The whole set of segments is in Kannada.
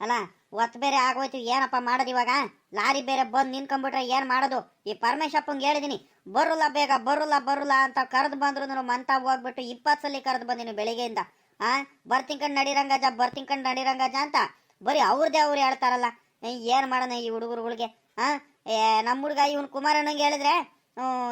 ಅಲ್ಲ, ಒತ್ತು ಬೇರೆ ಆಗೋಯ್ತು, ಏನಪ್ಪ ಮಾಡೋದು ಇವಾಗ? ಲಾರಿ ಬೇರೆ ಬಂದು ನಿನ್ಕೊಂಡ್ಬಿಟ್ರೆ ಏನು ಮಾಡೋದು? ಈ ಪರಮೇಶಪ್ಪಂಗೆ ಹೇಳಿದೀನಿ, ಬರುಲ್ಲ ಬೇಗ, ಬರುಲ್ಲ ಬರುಲ್ಲ ಅಂತ ಕರೆದು ಬಂದ್ರು ಮಂತ ಹೋಗ್ಬಿಟ್ಟು ಇಪ್ಪತ್ತು ಸಲ ಕರೆದು ಬಂದಿನಿ ಬೆಳಿಗ್ಗೆಯಿಂದ. ಆ, ಬರ್ತೀನಿ ಕಂಡು ನಡಿರಂಗಜ ಬರ್ತಿಂಕಂಡು ಕಂಡು ನಡಿರಂಗಜ ಅಂತ. ಬರೀ ಅವ್ರದೇ ಅವ್ರು ಹೇಳ್ತಾರಲ್ಲ. ಏನು ಮಾಡೋಣ ಈ ಹುಡುಗರುಗಳಿಗೆ? ಆ ನಮ್ಮ ಹುಡುಗ ಇವನು ಕುಮಾರಣ್ಣಂಗೆ ಹೇಳಿದ್ರೆ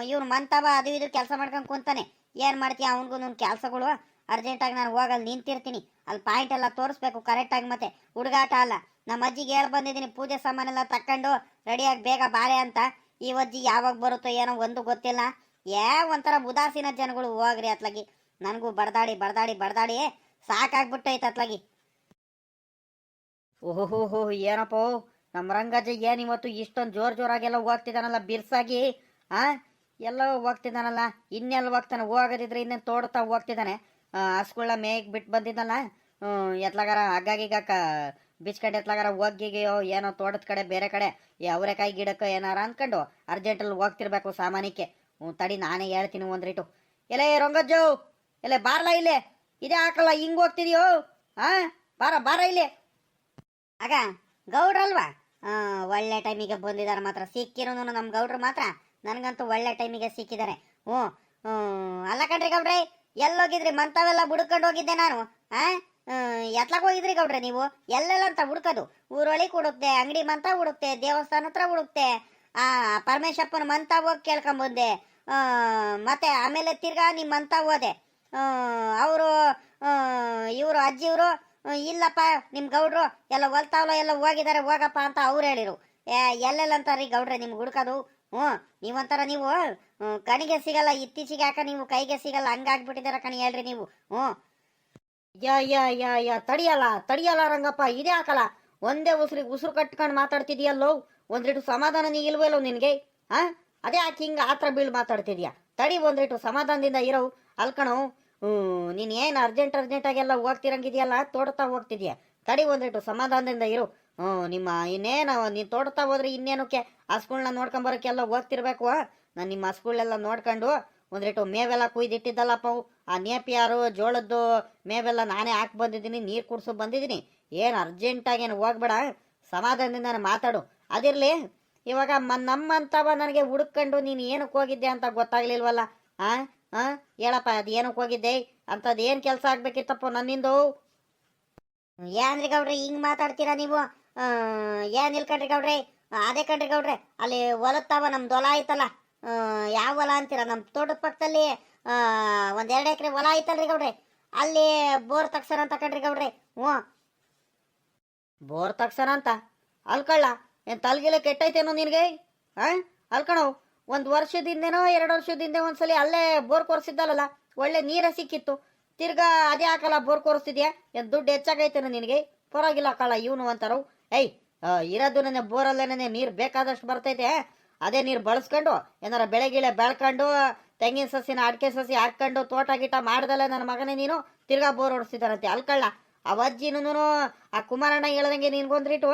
ಇವ್ನು ಮಂತವ ಅದು ಇದು ಕೆಲಸ ಮಾಡ್ಕೊಂಡು ಕುಂತಾನೆ. ಏನು ಮಾಡ್ತೀಯ ಅವನಿಗೂ ನನ್ನ ಕೆಲಸಗಳು? ಅರ್ಜೆಂಟಾಗಿ ನಾನು ಹೋಗಲ್ಲಿ ನಿಂತಿರ್ತೀನಿ. ಅಲ್ಲಿ ಪಾಯಿಂಟ್ ಎಲ್ಲ ತೋರಿಸ್ಬೇಕು ಕರೆಕ್ಟಾಗಿ ಮತ್ತೆ. ಹುಡುಗಾಟ ಅಲ್ಲ. ನಮ್ಮ ಅಜ್ಜಿಗೆ ಹೇಳಿ ಬಂದಿದ್ದೀನಿ, ಪೂಜೆ ಸಾಮಾನೆಲ್ಲ ತಕ್ಕೊಂಡು ರೆಡಿಯಾಗಿ ಬೇಗ ಬಾರೆ ಅಂತ. ಈ ಅಜ್ಜಿ ಯಾವಾಗ ಬರುತ್ತೋ ಏನೋ ಒಂದು ಗೊತ್ತಿಲ್ಲ. ಏ, ಒಂಥರ ಉದಾಸೀನ ಜನಗಳು ಹೋಗ್ರಿ ಅತ್ಲಾಗಿ. ನನಗೂ ಬಡದಾಡಿ ಬಡದಾಡಿ ಬಡದಾಡಿ ಸಾಕಾಗ್ಬಿಟ್ಟೈತೆ ಅತ್ಲಾಗಿ. ಓಹೋ ಏನಪ್ಪೋ? ನಮ್ಮ ರಂಗಜ್ಜ ಏನು ಇವತ್ತು ಇಷ್ಟೊಂದು ಜೋರ್ ಜೋರಾಗೆಲ್ಲ ಹೋಗ್ತಿದ್ದಾನಲ್ಲ ಬಿರ್ಸಾಗಿ, ಆ? ಎಲ್ಲ ಹೋಗ್ತಿದ್ದಾನಲ್ಲ ಇನ್ನೆಲ್ಲ ಹೋಗ್ತಾನೆ, ಹೋಗೋದಿದ್ರೆ ಇನ್ನೇನು ತೋಡ್ತಾ ಹೋಗ್ತಿದ್ದಾನೆ ಹಸ್ಗಳ ಮೇಯ್ಗೆ ಬಿಟ್ಟು ಬಂದಿದ್ದಲ್ಲ ಎತ್ಲಾಗಾರ ಹಗ್ಗಾಗಿಗಾಕ ಬಿಚ್ಕಂಡು ಎತ್ಲಾಗಾರ ಹೋಗಿಗೆಯೋ ಏನೋ ತೋಟದ ಕಡೆ ಬೇರೆ ಕಡೆ ಅವರೆಕಾಯಿ ಗಿಡಕ್ಕೆ ಏನಾರ ಅಂದ್ಕೊಂಡು ಅರ್ಜೆಂಟಲ್ಲಿ ಹೋಗ್ತಿರ್ಬೇಕು ಹ್ಞೂ ತಡಿ ನಾನೇ ಹೇಳ್ತೀನಿ ಒಂದ್ರಿಟು ಎಲೆ ರೊಂಗಜ್ಜೋ, ಎಲೆ ಬಾರ್ಲ ಇಲ್ಲೇ? ಇದೇ ಹಾಕಲ್ಲ, ಹಿಂಗೆ ಹೋಗ್ತಿದ್ಯೋ? ಹಾಂ ಬಾರ ಬಾರ ಇಲ್ಲೇ? ಆಗ ಗೌಡ್ರಲ್ವಾ ಒಳ್ಳೆ ಟೈಮಿಗೆ ಬಂದಿದ್ದಾರೆ ಮಾತ್ರ, ಸಿಕ್ಕಿರೋನು ನಮ್ಮ ಗೌಡ್ರು ಮಾತ್ರ. ನನಗಂತೂ ಒಳ್ಳೆ ಟೈಮಿಗೆ ಸಿಕ್ಕಿದ್ದಾರೆ. ಹ್ಞೂ ಅಲ್ಲ ಕಣ್ರಿ ಗೌಡ್ರೆ ಎಲ್ಲೋಗಿದ್ರಿ, ಮಂತವೆಲ್ಲ ಬುಡ್ಕೊಂಡು ಹೋಗಿದ್ದೆ ನಾನು, ಆ? ಎತ್ಲಾಗ ಹೋಗಿದ್ರಿ ಗೌಡ್ರೆ ನೀವು? ಎಲ್ಲೆಲ್ಲ ಅಂತ ಹುಡ್ಕೋದು ಊರೊಳಗೆ ಹುಡುಕ್ತೆ ಅಂಗಡಿ ಮಂತ ಹುಡುಕ್ತೆ ದೇವಸ್ಥಾನ ಹತ್ರ ಹುಡುಕ್ತೆ ಆ ಪರಮೇಶಪ್ಪನ ಮಂತ ಹೋಗಿ ಕೇಳ್ಕೊಂಬಂದೆ ಮತ್ತೆ ಆಮೇಲೆ ತಿರ್ಗಾ ನಿಮ್ಮ ಮಂತ ಹೋದೆ. ಅವರು ಇವರು ಅಜ್ಜಿಯವರು ಇಲ್ಲಪ್ಪ ನಿಮ್ಮ ಗೌಡ್ರು, ಎಲ್ಲ ಹೊಲ್ತಾವಲ್ಲ ಎಲ್ಲ ಹೋಗಿದ್ದಾರೆ ಹೋಗಪ್ಪ ಅಂತ ಅವ್ರು ಹೇಳಿರು. ಎಲ್ಲೆಲ್ಲಂತಾರೀ ಗೌಡ್ರೆ ನಿಮ್ಗೆ ಹುಡ್ಕೋದು ಹ್ಞೂ ನೀವಂತಾರ ನೀವು ಕಣಿಗೆ ಸಿಗಲ್ಲ, ಇತ್ತೀಚೆಗೆ ಯಾಕ ನೀವು ಕೈಗೆ ಸಿಗಲ್ಲ ಹಂಗಾಗ್ಬಿಟ್ಟಿದಾರ ಕಣಿ, ಹೇಳ್ರಿ ನೀವು, ಹ್ಞೂ. ಯ, ಯಾ ತಡಿಯಲ್ಲ ತಡಿಯಲ್ಲ ರಂಗಪ್ಪ, ಇದೇ ಹಾಕಲ್ಲ. ಒಂದೇ ಉಸಿರಿಗೆ ಉಸಿರು ಕಟ್ಕೊಂಡು ಮಾತಾಡ್ತಿದ್ಯಲ್ಲೋ ಒಂದಿಟ್ಟು ಸಮಾಧಾನ ನೀ ಇಲ್ವಲ್ಲೋ ನಿನಗೆ, ಹಾಂ? ಅದೇ ಯಾಕೆ ಹಿಂಗೆ ಆತ್ರ ಬೀಳ್ ಮಾತಾಡ್ತಿದ್ಯಾ? ತಡಿ ಒಂದಿಟ್ಟು ಸಮಾಧಾನದಿಂದ ಇರೋ ಅಲ್ಕಣೋ ನೀನು ಏನ್ ಅರ್ಜೆಂಟ್ ಅರ್ಜೆಂಟಾಗೆಲ್ಲ ಹೋಗ್ತಿರಂಗಿದೆಯಲ್ಲ, ತೋಡ್ತಾ ಹೋಗ್ತಿದ್ಯಾ? ತಡಿ ಒಂದಿಟ್ಟು ಸಮಾಧಾನದಿಂದ ಇರು. ಹ್ಮ್, ನಿಮ್ಮ ಇನ್ನೇನು, ನೀನು ತೋಡ್ತಾ ಹೋದ್ರೆ ಇನ್ನೇನಕ್ಕೆ ಹಸ್ಗಳ್ನ ನೋಡ್ಕೊಂಬರೋಕ್ಕೆಲ್ಲ ಹೋಗ್ತಿರ್ಬೇಕು. ನಾನು ನಿಮ್ಮ ಹಸ್ಗಳೆಲ್ಲ ನೋಡ್ಕೊಂಡು ಒಂದ್ರಿಟ್ಟು ಮೇವೆಲ್ಲ ಕುಯ್ದಿಟ್ಟಿದ್ದಲ್ಲಪ್ಪ ಅವು. ಆ ನೇಪಿಯಾರು, ಜೋಳದ್ದು ಮೇವೆಲ್ಲ ನಾನೇ ಹಾಕಿ ಬಂದಿದ್ದೀನಿ, ನೀರು ಕುಡಿಸು ಬಂದಿದ್ದೀನಿ. ಏನು ಅರ್ಜೆಂಟಾಗೇನು ಹೋಗ್ಬೇಡ. ಸಮಾಧಾನದಿಂದ ನಾನು ಮಾತಾಡು. ಅದಿರಲಿ, ಇವಾಗ ಮ ನಮ್ಮಂತವ ನನಗೆ ಹುಡುಕೊಂಡು ನೀನು ಏನಕ್ಕೆ ಹೋಗಿದ್ದೆ ಅಂತ ಗೊತ್ತಾಗ್ಲಿಲ್ವಲ್ಲ? ಹಾಂ ಹಾಂ ಹೇಳಪ್ಪ, ಅದು ಏನಕ್ಕೆ ಹೋಗಿದ್ದೆ? ಅಂಥದ್ದು ಏನು ಕೆಲಸ ಆಗ್ಬೇಕಿತ್ತಪ್ಪ ನನ್ನಿಂದು? ಏನ್ರಿ ಗೌಡ್ರೆ ಹಿಂಗೆ ಮಾತಾಡ್ತೀರಾ ನೀವು? ಏನ್ ಕಣ್ರಿ ಗೌಡ್ರಿ? ಅದೇ ಕಣ್ರಿ ಗೌಡ್ರಿ, ಅಲ್ಲಿ ಹೊಲತ್ತಾವ, ನಮ್ದು ಹೊಲ ಐತಲ್ಲ ಯಾವ ಹೊಲ ಅಂತೀರ? ನಮ್ಮ ತೋಟದ ಪಕ್ಕದಲ್ಲಿ ಒಂದು ಎರಡು ಎಕರೆ ಹೊಲ ಐತಲ್ರಿ ಗೌಡ್ರಿ. ಅಲ್ಲಿ ಬೋರ್ ತಗ್ಸರ ಅಂತ ಕಣ್ರಿ ಗೌಡ್ರಿ. ಹ್ಞೂ. ಬೋರ್ ತಗ್ಸರ ಅಂತ? ಅಲ್ಕಳ್ಳ, ಏನು ತಲ್ಗಿಲ ಕೆಟ್ಟೈತೇನೋ ನಿನಗೆ? ಹಾಂ ಅಲ್ಕಣೋ, ಒಂದು ವರ್ಷದಿಂದೇನೋ, ಎರಡು ವರ್ಷದಿಂದ ಒಂದ್ಸಲಿ ಅಲ್ಲೇ ಬೋರ್ ಕೊರ್ಸಿದ್ದಲ್ಲ ಒಳ್ಳೆ ನೀರ ಸಿಕ್ಕಿತ್ತು. ತಿರ್ಗಾ ಅದೇ ಹಾಕಲ್ಲ, ಬೋರ್ ಕೊರಿಸ್ತಿದ್ಯಾ ಏನು ದುಡ್ಡು ಹೆಚ್ಚಾಗೈತೇನೋ ನಿನಗೆ? ಪರವಾಗಿಲ್ಲ ಕಳ ಇವನು ಅಂತಾರು. ಏಯ್ ಇರೋದು ನನ್ನ ಬೋರಲ್ಲೇನೆ ನೀರು ಬೇಕಾದಷ್ಟು ಬರ್ತೈತೆ. ಅದೇ ನೀರು ಬಳಸ್ಕೊಂಡು, ಏನಾರ ಬೆಳೆ ಗಿಳೆ ಬೆಳ್ಕೊಂಡು, ತೆಂಗಿನ ಸಸಿನ ಅಡಿಕೆ ಸಸಿ ಹಾಕ್ಕೊಂಡು, ತೋಟ ಗೀಟ ಮಾಡ್ದಲ್ಲ ನನ್ನ ಮಗನೇ ನೀನು, ತಿರ್ಗಾ ಬೋರ್ ಹೊಡಿಸ್ತಿದ್ದಾರಂತೆ ಅಲ್ಕಳ್ಳ, ಆ ಅಜ್ಜಿನೂ ಆ ಕುಮಾರಣ್ಣ ಹೇಳ್ದಂಗೆ ನಿನ್ಗೊಂದ್ರಿಟ್ಟು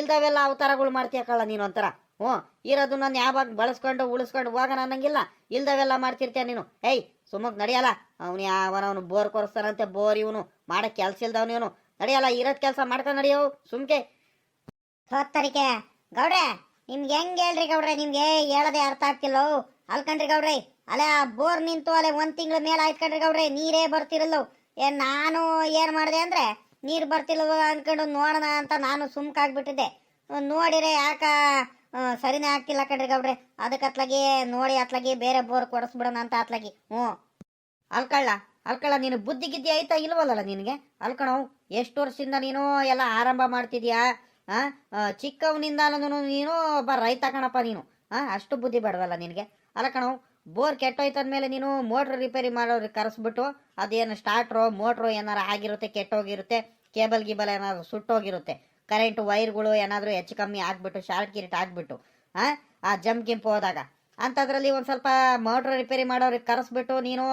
ಇಲ್ದವೆಲ್ಲ ಅವತಾರಗಳು ಮಾಡ್ತೀಯ ಕಳ್ಳ ನೀನು ಒಂಥರ. ಹ್ಞೂ ಇರೋದು ನಾನು ಯಾವಾಗ ಬಳಸ್ಕೊಂಡು, ಉಳಿಸ್ಕೊಂಡು ಹೋಗೋಣ ಅನ್ನಂಗಿಲ್ಲ, ಇಲ್ದವೆಲ್ಲ ಮಾಡ್ತಿರ್ತೀಯ ನೀನು. ಏಯ್ ಸುಮ್ಮಕ್ ನಡೆಯಲ್ಲ ಅವನು ಯಾವನವನು ಬೋರ್ ಕೊರೆಸ್ತಾನಂತೆ, ಬೋರ್ ಇವನು ಮಾಡೋ ಕೆಲಸ ಇಲ್ದವನು ಇವನು. ನಡಿಯಲ್ಲ, ಇರೋದ್ ಕೆಲಸ ಮಾಡ್ಕೊಂಡು ನಡೆಯೋ, ಸುಮ್ಕೆ. ಸೋತ್ತರಿಕೆ ಗೌಡ್ರೆ, ನಿಮ್ಗೆ ಹೆಂಗ್ ಹೇಳ್ರಿ ಗೌಡ್ರೆ, ನಿಮ್ಗೆ ಹೇಳದೆ ಅರ್ಥ ಆಗ್ತಿಲ್ಲ? ಅಲ್ಕಂಡ್ರಿ ಗೌಡ್ರೆ ಅಲೆ ಆ ಬೋರ್ ನಿಂತು ಅಲ್ಲೇ ಒಂದ್ ತಿಂಗಳ ಮೇಲೆ ಆಯ್ತು ಕಣ್ರಿ ಗೌಡ್ರೆ, ನೀರೇ ಬರ್ತಿರಲ್ಲೋ. ಏ, ನಾನು ಏನ್ ಮಾಡಿದೆ ಅಂದ್ರೆ, ನೀರ್ ಬರ್ತಿಲ್ವ ಅನ್ಕೊಂಡು ನೋಡೋಣ ಅಂತ ನಾನು ಸುಮ್ಕಾಗ್ಬಿಟ್ಟಿದ್ದೆ. ನೋಡಿರೆ ಯಾಕ ಸರಿನೇ ಆಗ್ತಿಲ್ಲ ಕಣ್ರಿ ಗೌಡ್ರೆ. ಅದಕ್ಕೆ ಅತ್ಲಾಗಿ, ನೋಡಿ ಅತ್ಲಾಗಿ ಬೇರೆ ಬೋರ್ ಕೊಡಿಸ್ಬಿಡೋಣ ಅಂತ ಅತ್ಲಾಗಿ. ಹ್ಞೂ. ಅಲ್ಕಳ್ಳ. ಅಲ್ಕಳ್ಳ ನೀನು ಬುದ್ಧಿ ಗಿದ್ದಿ ಆಯ್ತಾ ಇಲ್ವಲ್ಲ ನಿನಗೆ? ಅಲ್ಕಣವು ಎಷ್ಟು ವರ್ಷದಿಂದ ನೀನು ಎಲ್ಲ ಆರಂಭ ಮಾಡ್ತಿದ್ಯಾ? ಹಾಂ ಚಿಕ್ಕವನಿಂದ ಚಿಕ್ಕವನಿಂದಲೂ ನೀನು ಒಬ್ಬ ರೈತ ಕಣಪ್ಪ ನೀನು. ಹಾಂ ಅಷ್ಟು ಬುದ್ಧಿ ಬೇಡವಲ್ಲ ನಿನಗೆ? ಅಲ್ಕಣವು ಬೋರ್ ಕೆಟ್ಟೋಯ್ತಂದ್ಮೇಲೆ ನೀನು ಮೋಟ್ರ್ ರಿಪೇರಿ ಮಾಡೋರಿಗೆ ಕರೆಸ್ಬಿಟ್ಟು ಅದೇನು ಸ್ಟಾರ್ಟ್ರೋ, ಮೋಟ್ರು ಏನಾರು ಆಗಿರುತ್ತೆ, ಕೆಟ್ಟೋಗಿರುತ್ತೆ, ಕೇಬಲ್ ಗೀಬಲ್ ಏನಾದ್ರು ಸುಟ್ಟೋಗಿರುತ್ತೆ, ಕರೆಂಟ್ ವೈರ್ಗಳು ಏನಾದರೂ ಹೆಚ್ಚು ಕಮ್ಮಿ ಆಗಿಬಿಟ್ಟು, ಶಾರ್ಟ್ ಗಿರ್ಟ್ ಆಗಿಬಿಟ್ಟು ಹಾಂ ಆ ಜಂಪ್ ಗಿಂಪ್ ಹೋದಾಗ. ಅಂಥದ್ರಲ್ಲಿ ಒಂದು ಸ್ವಲ್ಪ ಮೋಟ್ರ್ ರಿಪೇರಿ ಮಾಡೋರಿಗೆ ಕರೆಸ್ಬಿಟ್ಟು ನೀನು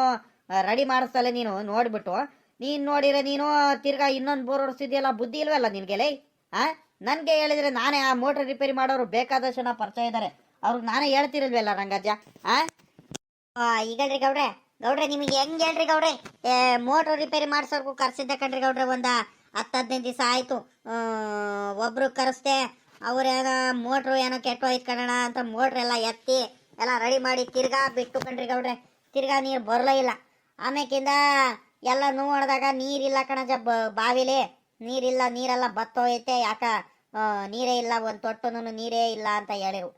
ರೆಡಿ ಮಾಡಿಸ್ತಲ್ಲ ನೀನು, ನೋಡ್ಬಿಟ್ಟು. ನೀನು ನೋಡಿರ ನೀನು, ತಿರ್ಗಾ ಇನ್ನೊಂದು ಬೋರ್ ಹೊಡಿಸಿದ್ಯಲ್ಲ, ಬುದ್ಧಿ ಇಲ್ವಲ್ಲ ನಿನಗೆ ಆ? ನನಗೆ ಹೇಳಿದ್ರೆ ನಾನೇ ಆ ಮೋಟ್ರ್ ರಿಪೇರಿ ಮಾಡೋರು ಬೇಕಾದಷ್ಟು ನಾ ಪರಿಚಯ ಇದ್ದಾರೆ ಅವ್ರಿಗೆ ನಾನೇ ಹೇಳ್ತಿರಲ್ವಲ್ಲ ರಂಗಜ್ಜ? ಆ? ಈಗ ಈಗಲ್ರಿ ಗೌಡ್ರೆ. ಗೌಡ್ರೆ, ನಿಮಗೆ ಹೆಂಗೆ ಹೇಳ್ರಿ ಗೌಡ್ರೆ? ಮೋಟರ್ ರಿಪೇರಿ ಮಾಡ್ಸೋರ್ಗು ಕರ್ಸಿದ್ದೆ ಕಣ್ರಿ ಗೌಡ್ರೆ, ಒಂದು ಹತ್ತು ಹದಿನೈದು ದಿವಸ ಆಯಿತು. ಒಬ್ರು ಕರೆಸ್ದೆ ಅವ್ರೇನೋ ಮೋಟ್ರು ಏನೋ ಕೆಟ್ಟೋಯ್ತು ಕಣಣ ಅಂತ ಮೋಟ್ರ್ ಎಲ್ಲ ಎತ್ತಿ ಎಲ್ಲ ರೆಡಿ ಮಾಡಿ ತಿರ್ಗಾ ಬಿಟ್ಟು ಕಣ್ರಿ ಗೌಡ್ರೆ. ತಿರ್ಗಾ ನೀರು ಬರಲೇ ಇಲ್ಲ. ಆಮೇಕಿಂದ ಎಲ್ಲ ನೋಡಿದಾಗ ನೀರಿಲ್ಲ ಕಣಜ ಬಾವಿಲಿ. ನೀರಿಲ್ಲ, ನೀರೆಲ್ಲ ಬತ್ತೋಯ್ತೆ. ಯಾಕ? ನೀರೇ ಇಲ್ಲ, ಒಂದು ತೊಟ್ಟನು ನೀರೇ ಇಲ್ಲ ಅಂತ ಹೇಳಿರು.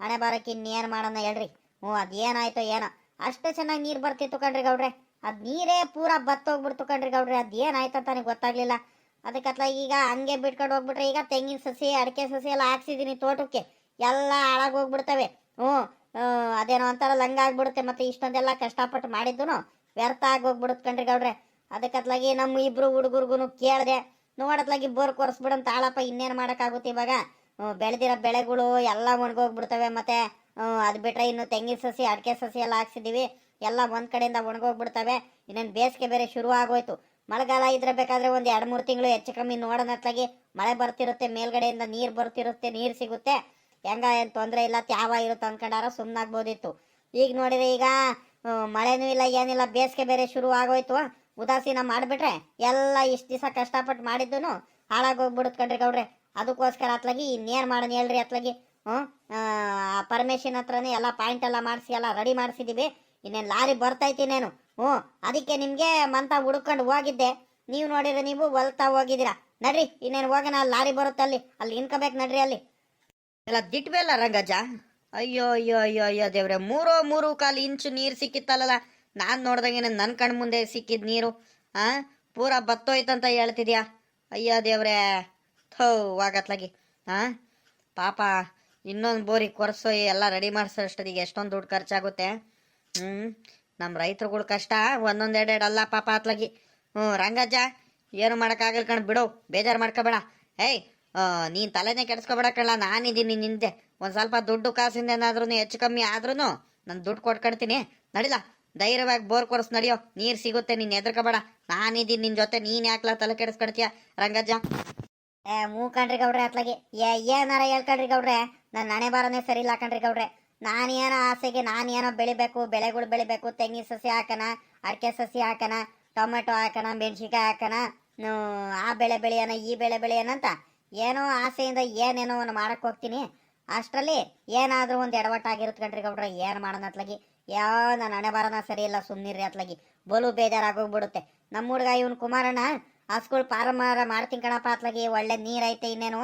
ಹಣೆ ಬಾರಕ್ಕೆ ಇನ್ನೇನು ಮಾಡೋಣ ಹೇಳ್ರಿ? ಹ್ಞೂ, ಅದೇನಾಯ್ತೋ ಏನೋ. ಅಷ್ಟು ಚೆನ್ನಾಗಿ ನೀರು ಬರ್ತಿತ್ತು ಕಣ್ರಿ ಗೌಡ್ರೆ. ಅದು ನೀರೇ ಪೂರ ಬತ್ತೋಗ್ಬಿಡ್ತು ಕಣ್ರಿ ಗೌಡ್ರೆ. ಅದು ಏನಾಯ್ತು ಅಂತ ನನಗೆ ಗೊತ್ತಾಗ್ಲಿಲ್ಲ? ಅದಕ್ಕತ್ಲ ಈಗ ಹಂಗೆ ಬಿಟ್ಕೊಂಡು ಹೋಗ್ಬಿಟ್ರೆ ಈಗ ತೆಂಗಿನ ಸಸಿ, ಅಡಿಕೆ ಸಸಿ ಎಲ್ಲ ಹಾಕ್ಸಿದ್ದೀನಿ ತೋಟಕ್ಕೆ. ಎಲ್ಲ ಹಾಳಾಗೋಗ್ಬಿಡ್ತವೆ ಹ್ಞೂ ಅದೇನೋ ಅದೇನೋ ಅಂತಾರಲ್ಲ ಹಂಗಾಗ್ಬಿಡುತ್ತೆ ಮತ್ತು ಇಷ್ಟೊಂದೆಲ್ಲ ಕಷ್ಟಪಟ್ಟು ಮಾಡಿದ್ದು ವ್ಯರ್ಥ ಆಗೋಗ್ಬಿಡುತ್ತೆ ಕಣ್ರಿ ಗೌಡ್ರೆ. ಅದಕ್ಕತ್ಲಾಗಿ ನಮ್ಮ ಇಬ್ರು ಹುಡುಗರ್ಗು ಕೇಳಿದೆ, ನೋಡತ್ಲಾಗಿ ಬೋರ್ ಕೊರ್ಸ್ಬಿಡಂತ ಆಳಪ್ಪ ಇನ್ನೇನು ಮಾಡೋಕ್ಕಾಗುತ್ತೆ ಇವಾಗ? ಬೆಳೆದಿರೋ ಬೆಳೆಗಳು ಎಲ್ಲ ಒಣಗೋಗ್ಬಿಡ್ತವೆ ಮತ್ತೆ ಅದು ಬಿಟ್ರೆ ಇನ್ನು ತೆಂಗಿನ ಸಸಿ, ಅಡಿಕೆ ಸಸಿ ಎಲ್ಲ ಹಾಕ್ಸಿದ್ದೀವಿ ಎಲ್ಲ ಒಂದು ಕಡೆಯಿಂದ ಒಣಗೋಗ್ಬಿಡ್ತವೆ. ಇನ್ನೇನು ಬೇಸಿಗೆ ಬೇರೆ ಶುರು ಆಗೋಯ್ತು. ಮಳೆಗಾಲ ಇದ್ರೆ ಬೇಕಾದ್ರೆ ಒಂದು ಎರಡು ಮೂರು ತಿಂಗಳು ಹೆಚ್ಚು ಕಮ್ಮಿ ನೋಡೋಣತ್ಲಾಗಿ ಮಳೆ ಬರ್ತಿರುತ್ತೆ, ಮೇಲ್ಗಡೆಯಿಂದ ನೀರು ಬರ್ತಿರುತ್ತೆ, ನೀರು ಸಿಗುತ್ತೆ. ಹೆಂಗ ಏನು ತೊಂದರೆ ಇಲ್ಲ, ತ್ಯಾವ ಇರುತ್ತೆ ಅಂದ್ಕೊಂಡಾರ ಸುಮ್ಮನಾಗ್ಬೋದಿತ್ತು ಈಗ ನೋಡಿದ್ರೆ ಈಗ ಮಳೆನೂ ಇಲ್ಲ, ಏನಿಲ್ಲ, ಬೇಸಿಗೆ ಬೇರೆ ಶುರು ಆಗೋಯ್ತು. ಉದಾಸೀನ ಮಾಡಿಬಿಟ್ರೆ ಎಲ್ಲ ಇಷ್ಟು ದಿವಸ ಕಷ್ಟಪಟ್ಟು ಮಾಡಿದ್ದು ಹಾಳಾಗೋಗ್ಬಿಡುತ್ತೆ ಕಣ್ರಿ ಗೌಡ್ರೆ. ಅದಕ್ಕೋಸ್ಕರ ಅತ್ಲಾಗಿ, ಇನ್ನೇನು ಮಾಡೋಣ ಹೇಳ್ರಿ ಅತ್ಲಾಗಿ. ಹ್ಞೂ ಪರಮೇಶನ್ ಹತ್ರನೇ ಎಲ್ಲ ಪಾಯಿಂಟ್ ಎಲ್ಲ ಮಾಡಿಸಿ, ಎಲ್ಲ ರೆಡಿ ಮಾಡಿಸಿದ್ದೀವಿ ಇನ್ನೇನು ಲಾರಿ ಬರ್ತೈತಿ ನೇನು ಹ್ಞೂ ಅದಕ್ಕೆ ನಿಮಗೆ ಮಂತ ಹುಡ್ಕೊಂಡು ಹೋಗಿದ್ದೆ. ನೀವು ನೋಡಿದ್ರೆ ನೀವು ಹೊಲ್ತಾ ಹೋಗಿದ್ದೀರಾ. ನಡ್ರಿ, ಇನ್ನೇನು ಹೋಗೋಣ, ಲಾರಿ ಬರುತ್ತೆ ಅಲ್ಲಿ ಅಲ್ಲಿ ಇನ್ಕೋಬೇಕು ನಡ್ರಿ ಅಲ್ಲಿ. ಎಲ್ಲ ದಿಟ್ಬೇಲ್ಲ ರಂಗಜ್ಜ. ಅಯ್ಯೋ ಅಯ್ಯೋ ಅಯ್ಯೋ ಅಯ್ಯೋ ದೇವ್ರೆ, ಮೂರೋ ಮೂರು ಕಾಲು ಇಂಚು ನೀರು ಸಿಕ್ಕಿತ್ತಲ್ಲ ನಾನು ನೋಡ್ದಂಗೆ ನನ್ನ ಕಣ್ ಮುಂದೆ ಸಿಕ್ಕಿದ ನೀರು. ಆ, ಪೂರ ಬತ್ತೋಯ್ತಂತ ಹೇಳ್ತಿದ್ಯಾ? ಅಯ್ಯೋ ದೇವ್ರೆ, ಥೋ, ವಾಗತ್ಲಾಗಿ. ಆ, ಪಾಪ, ಇನ್ನೊಂದು ಬೋರಿ ಕೊರ್ಸೋ ಎಲ್ಲ ರೆಡಿ ಮಾಡಿಸೋಷ್ಟೊತ್ತಿಗೆ ಎಷ್ಟೊಂದು ದುಡ್ಡು ಖರ್ಚಾಗುತ್ತೆ. ಹ್ಞೂ ನಮ್ಮ ರೈತರುಗಳು ಕಷ್ಟ ಒಂದೊಂದು ಎರಡೆರಡು ಅಲ್ಲ ಪಾಪ ಅತ್ಲಾಗಿ. ಹ್ಞೂ, ರಂಗಜ್ಜ, ಏನು ಮಾಡೋಕ್ಕಾಗಲ್ಲ ಕಣ್, ಬಿಡು, ಬೇಜಾರು ಮಾಡ್ಕೋಬೇಡ. ಏಯ್ ನೀನ್ ತಲೆನೇ ಕೆಡಿಸ್ಕೊಬೇಡ ಕಣ್ಣ ನಾನಿದ್ದೀನಿ ನಿಂದೆ. ಒಂದ್ ಸ್ವಲ್ಪ ದುಡ್ಡು ಕಾಸಿಂದ ಏನಾದ್ರೂ ಹೆಚ್ಚು ಕಮ್ಮಿ ಆದ್ರೂ ನಾನು ದುಡ್ಡು ಕೊಟ್ಕೊಡ್ತೀನಿ. ನಡಿಲ್ಲ ಧೈರ್ಯವಾಗಿ ಬೋರ್ ಕೊರ್ಸ್ ನಡಿಯೋ, ನೀರ್ ಸಿಗುತ್ತೆ, ನೀನ್ ನಾನು ನಾನಿದ್ದೀನಿ ನಿನ್ ಜೊತೆ, ನೀನ್ ಯಾಕ್ಲ ತಲೆ ಕೆಡಿಸ್ಕೊಡ್ತೀಯ, ರಂಗಜ್ಜ? ಏ ಮೂ ಗೌಡ್ರೆ ಅತ್ಲಾಗಿ. ಏ, ಏನಾರ ಹೇಳ್ಕಣ್ರಿ ಗೌಡ್ರೆ. ನನ್ನ ಹಣೆ ಬಾರನೇ ಸರಿ ಇಲ್ಲ ಕಣ್ರಿ ಗೌಡ್ರೆ. ನಾನೇನೋ ಆಸೆಗೆ, ನಾನೇನೋ ಬೆಳಿಬೇಕು, ಬೆಳೆಗಳು ಬೆಳಿಬೇಕು, ತೆಂಗಿನ ಸಸಿ ಹಾಕನ ಅಡಿಕೆ ಸಸಿ ಹಾಕನ, ಟೊಮೆಟೊ ಹಾಕನ, ಮೆಣಸಿನ್ಕಾಯಿ ಹಾಕನ, ನು- ಆ ಬೆಳೆ ಬೆಳೆಯೋಣ ಈ ಬೆಳೆ ಬೆಳೆಯೋಣ ಅಂತ. ಏನೋ ಆಸೆಯಿಂದ ಏನೇನೋ ಒಂದು ಮಾಡಕ್ ಹೋಗ್ತೀನಿ. ಅಷ್ಟರಲ್ಲಿ ಏನಾದರೂ ಒಂದು ಎಡವಟ್ಟಾಗಿರುತ್ತೆ ಕಣ್ರಿ ಗೌಡ್ರ, ಏನು ಮಾಡೋಣ ಅತ್ಲಾಗಿ? ಯಾವ ನನ್ನ ಹಣೆ ಬಾರನ ಸರಿ ಇಲ್ಲ ಸುಮ್ಮನಿರಿ ಅತ್ಲಾಗಿ. ಬಲು ಬೇಜಾರಾಗೋಗ್ಬಿಡುತ್ತೆ. ನಮ್ಮ ಹುಡುಗ ಇವನು ಕುಮಾರಣ್ಣ ಹಸ್ಗಳು ಪಾರಮಾರ ಮಾಡ್ತೀನಿ ಕಣಪ್ಪ ಅತ್ಲಾಗಿ. ಒಳ್ಳೆ ನೀರೈತೆ ಇನ್ನೇನು.